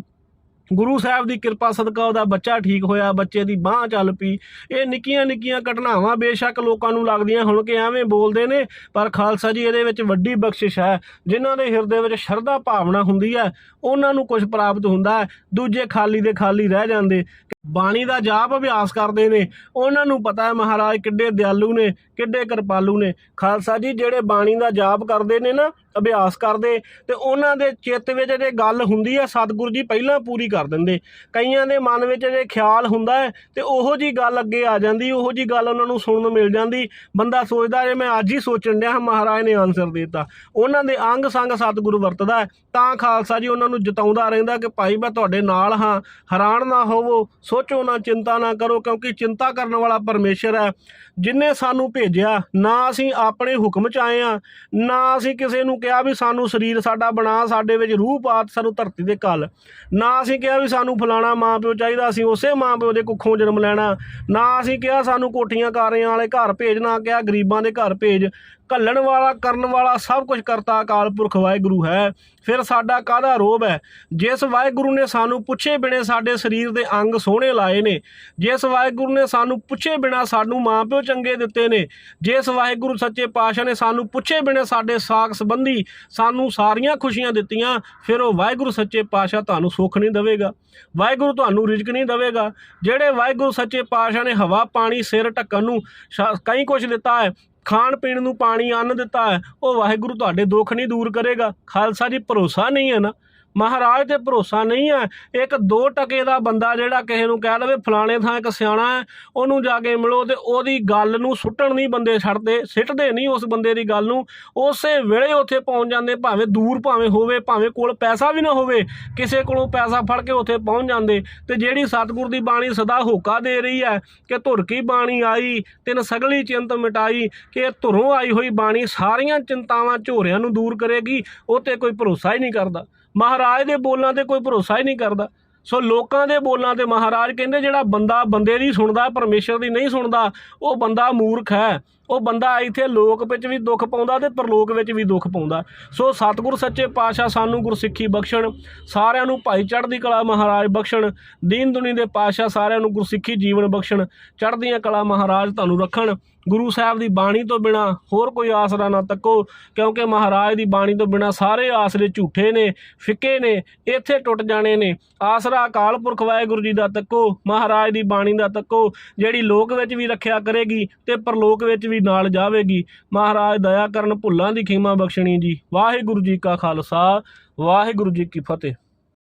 ਗੁਰੂ ਸਾਹਿਬ ਦੀ ਕਿਰਪਾ ਸਦਕਾ ਉਹਦਾ ਬੱਚਾ ਠੀਕ ਹੋਇਆ, ਬੱਚੇ ਦੀ ਬਾਹ ਚੱਲ ਪਈ। ਇਹ ਨਿੱਕੀਆਂ ਨਿੱਕੀਆਂ ਘਟਨਾਵਾਂ ਬੇਸ਼ੱਕ ਲੋਕਾਂ ਨੂੰ ਲੱਗਦੀਆਂ ਹੁਣ ਕਿ ਐਵੇਂ ਬੋਲਦੇ ਨੇ, ਪਰ ਖਾਲਸਾ ਜੀ ਇਹਦੇ ਵਿੱਚ ਵੱਡੀ ਬਖਸ਼ਿਸ਼ ਹੈ, ਜਿਨ੍ਹਾਂ ਦੇ ਹਿਰਦੇ ਵਿੱਚ ਸ਼ਰਧਾ ਭਾਵਨਾ ਹੁੰਦੀ ਹੈ, ਉਹਨਾਂ ਨੂੰ ਕੁਝ ਪ੍ਰਾਪਤ ਹੁੰਦਾ ਹੈ, ਦੂਜੇ ਖਾਲੀ ਦੇ ਖਾਲੀ ਰਹਿ ਜਾਂਦੇ। ਬਾਣੀ ਦਾ ਜਾਪ ਅਭਿਆਸ ਕਰਦੇ ਨੇ, ਉਹਨਾਂ ਨੂੰ ਪਤਾ ਹੈ ਮਹਾਰਾਜ ਕਿੱਡੇ ਦਿਆਲੂ ਨੇ, ਕਿੱਡੇ ਕਿਰਪਾਲੂ ਨੇ। ਖਾਲਸਾ ਜੀ ਜਿਹੜੇ ਬਾਣੀ ਦਾ ਜਾਪ ਕਰਦੇ ਨੇ ਨਾ ਅਭਿਆਸ ਕਰਦੇ ਤੇ ਉਹਨਾਂ ਦੇ ਚਿੱਤ ਵਿੱਚ ਜੇ ਗੱਲ ਹੁੰਦੀ ਹੈ ਸਤਿਗੁਰੂ ਜੀ ਪਹਿਲਾਂ ਪੂਰੀ ਕਰ ਦਿੰਦੇ। ਕਈਆਂ ਦੇ ਮਨ ਵਿੱਚ ਜੇ ਖਿਆਲ ਹੁੰਦਾ ਹੈ ਤੇ ਉਹੋ ਜੀ ਗੱਲ ਅੱਗੇ ਆ ਜਾਂਦੀ, ਉਹੋ ਜੀ ਗੱਲ ਉਹਨਾਂ ਨੂੰ ਸੁਣਨ ਨੂੰ ਮਿਲ ਜਾਂਦੀ। ਬੰਦਾ ਸੋਚਦਾ ਜੇ ਮੈਂ ਅੱਜ ਹੀ ਸੋਚਣ ਡਿਆ ਮਹਾਰਾਜ ਨੇ ਆਨਸਰ ਦਿੱਤਾ। ਉਹਨਾਂ ਦੇ ਅੰਗ ਸੰਗ ਸਤਿਗੁਰੂ ਵਰਤਦਾ ਤਾਂ ਖਾਲਸਾ ਜੀ ਉਹਨਾਂ ਨੂੰ ਜਤਾਉਂਦਾ ਰਹਿੰਦਾ ਕਿ ਭਾਈ ਮੈਂ ਤੁਹਾਡੇ ਨਾਲ ਹਾਂ, ਹੈਰਾਨ ਨਾ ਹੋਵੋ, ਸੋਚੋ ਨਾ, ਚਿੰਤਾ ਨਾ ਕਰੋ, ਕਿਉਂਕਿ ਚਿੰਤਾ ਕਰਨ ਵਾਲਾ ਪਰਮੇਸ਼ਰ ਹੈ। ਜਿਨੇ ਸਾਨੂੰ ਭੇਜਿਆ, ਨਾ ਅਸੀਂ ਆਪਣੇ ਹੁਕਮ ਚ ਆਏ ਆ ਨਾ ਅਸੀਂ ਕਿਸੇ ਨੂੰ ਕਿਹਾ ਵੀ ਸਾਨੂੰ ਸਰੀਰ ਸਾਡਾ ਬਣਾ, ਸਾਡੇ ਵਿੱਚ ਰੂਹ ਪਾਤ ਸਾਨੂੰ ਧਰਤੀ ਦੇ ਕੱਲ ਨਾ ਅਸੀਂ ਕਿਹਾ ਵੀ ਸਾਨੂੰ ਫਲਾਣਾ ਮਾਂ ਪਿਓ ਚਾਹੀਦਾ, ਅਸੀਂ ਉਸੇ ਮਾਂ ਪਿਓ ਦੇ ਕੁੱਖੋਂ ਜਨਮ ਲੈਣਾ। ਨਾ ਅਸੀਂ ਕਿਹਾ ਸਾਨੂੰ ਕੋਠੀਆਂ ਕਾਰਿਆਂ ਵਾਲੇ ਘਰ ਭੇਜ ਨਾ ਕਿਹਾ ਗਰੀਬਾਂ ਦੇ ਘਰ ਭੇਜ। ਘੱਲਣ ਵਾਲਾ, ਕਰਨ ਵਾਲਾ ਸਭ ਕੁਝ ਕਰਤਾ ਅਕਾਲ ਪੁਰਖ ਵਾਹਿਗੁਰੂ ਹੈ। ਫਿਰ ਸਾਡਾ ਕਾਹਦਾ ਰੋਬ ਹੈ? ਜਿਸ ਵਾਹਿਗੁਰੂ ਨੇ ਸਾਨੂੰ ਪੁੱਛੇ ਬਿਨੇ ਸਾਡੇ ਸਰੀਰ ਦੇ ਅੰਗ ਸੋਹਣੇ ਲਾਏ ਨੇ, ਜਿਸ ਵਾਹਿਗੁਰੂ ਨੇ ਸਾਨੂੰ ਪੁੱਛੇ ਬਿਨਾ ਸਾਨੂੰ ਮਾਂ ਪਿਓ ਚੰਗੇ ਦਿੱਤੇ ਨੇ, ਜਿਸ ਵਾਹਿਗੁਰੂ ਸੱਚੇ ਪਾਤਸ਼ਾਹ ਨੇ ਸਾਨੂੰ ਪੁੱਛੇ ਬਿਨੇ ਸਾਡੇ ਸਾਖ ਸੰਬੰਧੀ ਸਾਨੂੰ ਸਾਰੀਆਂ ਖੁਸ਼ੀਆਂ ਦਿੱਤੀਆਂ, ਫਿਰ ਉਹ ਵਾਹਿਗੁਰੂ ਸੱਚੇ ਪਾਤਸ਼ਾਹ ਤੁਹਾਨੂੰ ਸੁੱਖ ਨਹੀਂ ਦੇਵੇਗਾ। ਵਾਹਿਗੁਰੂ ਤੁਹਾਨੂੰ ਰਿਜ਼ਕ ਨਹੀਂ ਦੇਵੇਗਾ। ਜਿਹੜੇ ਵਾਹਿਗੁਰੂ ਸੱਚੇ ਪਾਤਸ਼ਾਹ ਨੇ ਹਵਾ, ਪਾਣੀ, ਸਿਰ ਢੱਕਣ ਨੂੰ ਸ਼ਾ- ਕਈ ਕੁਝ ਦਿੱਤਾ ਹੈ ਖਾਣ ਪੀਣ ਨੂੰ ਪਾਣੀ ਅੰਨ ਦਿੱਤਾ ਹੈ, ਉਹ ਵਾਹਿਗੁਰੂ ਤੁਹਾਡੇ ਦੁੱਖ ਨਹੀਂ ਦੂਰ ਕਰੇਗਾ। ਖਾਲਸਾ ਜੀ, ਭਰੋਸਾ ਨਹੀਂ ਹੈ ਨਾ? ਮਹਾਰਾਜ ਤੇ ਭਰੋਸਾ ਨਹੀਂ ਹੈ ਇੱਕ ਦੋ ਟਕੇ ਦਾ ਬੰਦਾ ਜਿਹੜਾ ਕਿਸੇ ਨੂੰ ਕਹਿ ਲਵੇ ਫਲਾਣੇ ਥਾਂ ਇੱਕ ਸਿਆਣਾ ਹੈ, ਉਹਨੂੰ ਜਾ ਕੇ ਮਿਲੋ ਤੇ ਉਹਦੀ ਗੱਲ ਨੂੰ ਸੁੱਟਣ ਨਹੀਂ ਬੰਦੇ ਛੱਡਦੇ, ਸਿੱਟਦੇ ਨਹੀਂ ਉਸ ਬੰਦੇ ਦੀ ਗੱਲ ਨੂੰ। ਉਸੇ ਵੇਲੇ ਉੱਥੇ ਪਹੁੰਚ ਜਾਂਦੇ, ਭਾਵੇਂ ਦੂਰ ਭਾਵੇਂ ਹੋਵੇ, ਭਾਵੇਂ ਕੋਲ ਪੈਸਾ ਵੀ ਨਾ ਹੋਵੇ, ਕਿਸੇ ਕੋਲੋਂ ਪੈਸਾ ਫੜ ਕੇ ਉੱਥੇ ਪਹੁੰਚ ਜਾਂਦੇ। ਤੇ ਜਿਹੜੀ ਸਤਿਗੁਰ ਦੀ ਬਾਣੀ ਸਦਾ ਹੋਕਾ ਦੇ ਰਹੀ ਹੈ ਕਿ ਧੁਰ ਕੀ ਬਾਣੀ ਆਈ, ਤਿਨ ਸਗਲੀ ਚਿੰਤ ਮਿਟਾਈ, ਕਿ ਇਹ ਧੁਰੋਂ ਆਈ ਹੋਈ ਬਾਣੀ ਸਾਰੀਆਂ ਚਿੰਤਾਵਾਂ ਝੋਰਿਆਂ ਨੂੰ ਦੂਰ ਕਰੇਗੀ, ਉਹ ਤੇ ਕੋਈ ਭਰੋਸਾ ਹੀ ਨਹੀਂ ਕਰਦਾ। ਮਹਾਰਾਜ ਦੇ ਬੋਲਾਂ ਤੇ ਕੋਈ ਭਰੋਸਾ ਹੀ ਨਹੀਂ ਕਰਦਾ। ਸੋ ਲੋਕਾਂ ਦੇ ਬੋਲਾਂ ਤੇ ਮਹਾਰਾਜ ਕਹਿੰਦੇ ਜਿਹੜਾ ਬੰਦਾ ਬੰਦੇ ਦੀ ਸੁਣਦਾ, ਪਰਮੇਸ਼ਰ ਦੀ ਨਹੀਂ ਸੁਣਦਾ, ਉਹ ਬੰਦਾ ਮੂਰਖ ਹੈ। ਉਹ ਬੰਦਾ ਇੱਥੇ ਲੋਕ ਵਿੱਚ ਵੀ ਦੁੱਖ ਪਾਉਂਦਾ ਤੇ ਪਰਲੋਕ ਵਿੱਚ ਵੀ ਦੁੱਖ ਪਾਉਂਦਾ। ਸੋ ਸਤਿਗੁਰ ਸੱਚੇ ਪਾਤਸ਼ਾਹ ਸਾਨੂੰ ਗੁਰਸਿੱਖੀ ਬਖਸ਼ਣ, ਸਾਰਿਆਂ ਨੂੰ ਭਾਈ ਚੜ੍ਹਦੀ ਕਲਾ ਮਹਾਰਾਜ ਬਖਸ਼ਣ, ਦੀਨ ਦੁਨੀ ਦੇ ਪਾਤਸ਼ਾਹ ਸਾਰਿਆਂ ਨੂੰ ਗੁਰਸਿੱਖੀ ਜੀਵਨ ਬਖਸ਼ਣ, ਚੜ੍ਹਦੀਆਂ ਕਲਾ ਮਹਾਰਾਜ ਤੁਹਾਨੂੰ ਰੱਖਣ। ਗੁਰੂ ਸਾਹਿਬ ਦੀ ਬਾਣੀ ਤੋਂ ਬਿਨਾ ਹੋਰ ਕੋਈ ਆਸਰਾ ਨਾ ਤੱਕੋ, ਕਿਉਂਕਿ ਮਹਾਰਾਜ ਦੀ ਬਾਣੀ ਤੋਂ ਬਿਨਾ ਸਾਰੇ ਆਸਰੇ ਝੂਠੇ ਨੇ, ਫਿੱਕੇ ਨੇ, ਇੱਥੇ ਟੁੱਟ ਜਾਣੇ ਨੇ। ਆਸਰਾ ਅਕਾਲ ਪੁਰਖ ਵਾਹਿਗੁਰੂ ਜੀ ਦਾ ਤੱਕੋ, ਮਹਾਰਾਜ ਦੀ ਬਾਣੀ ਦਾ ਤੱਕੋ, ਜਿਹੜੀ ਲੋਕ ਵਿੱਚ ਵੀ ਰੱਖਿਆ ਕਰੇਗੀ ਤੇ ਪਰਲੋਕ ਵਿੱਚ ਵੀ ਵੀ ਨਾਲ ਜਾਵੇਗੀ। ਮਹਾਰਾਜ, ਦਇਆ ਕਰਨ ਭੁੱਲਾਂ ਦੀ ਖੀਮਾ ਬਖਸ਼ਣੀ ਜੀ। ਵਾਹਿਗੁਰੂ ਜੀ ਕਾ ਖਾਲਸਾ, ਵਾਹਿਗੁਰੂ ਜੀ ਕੀ ਫਤਿਹ।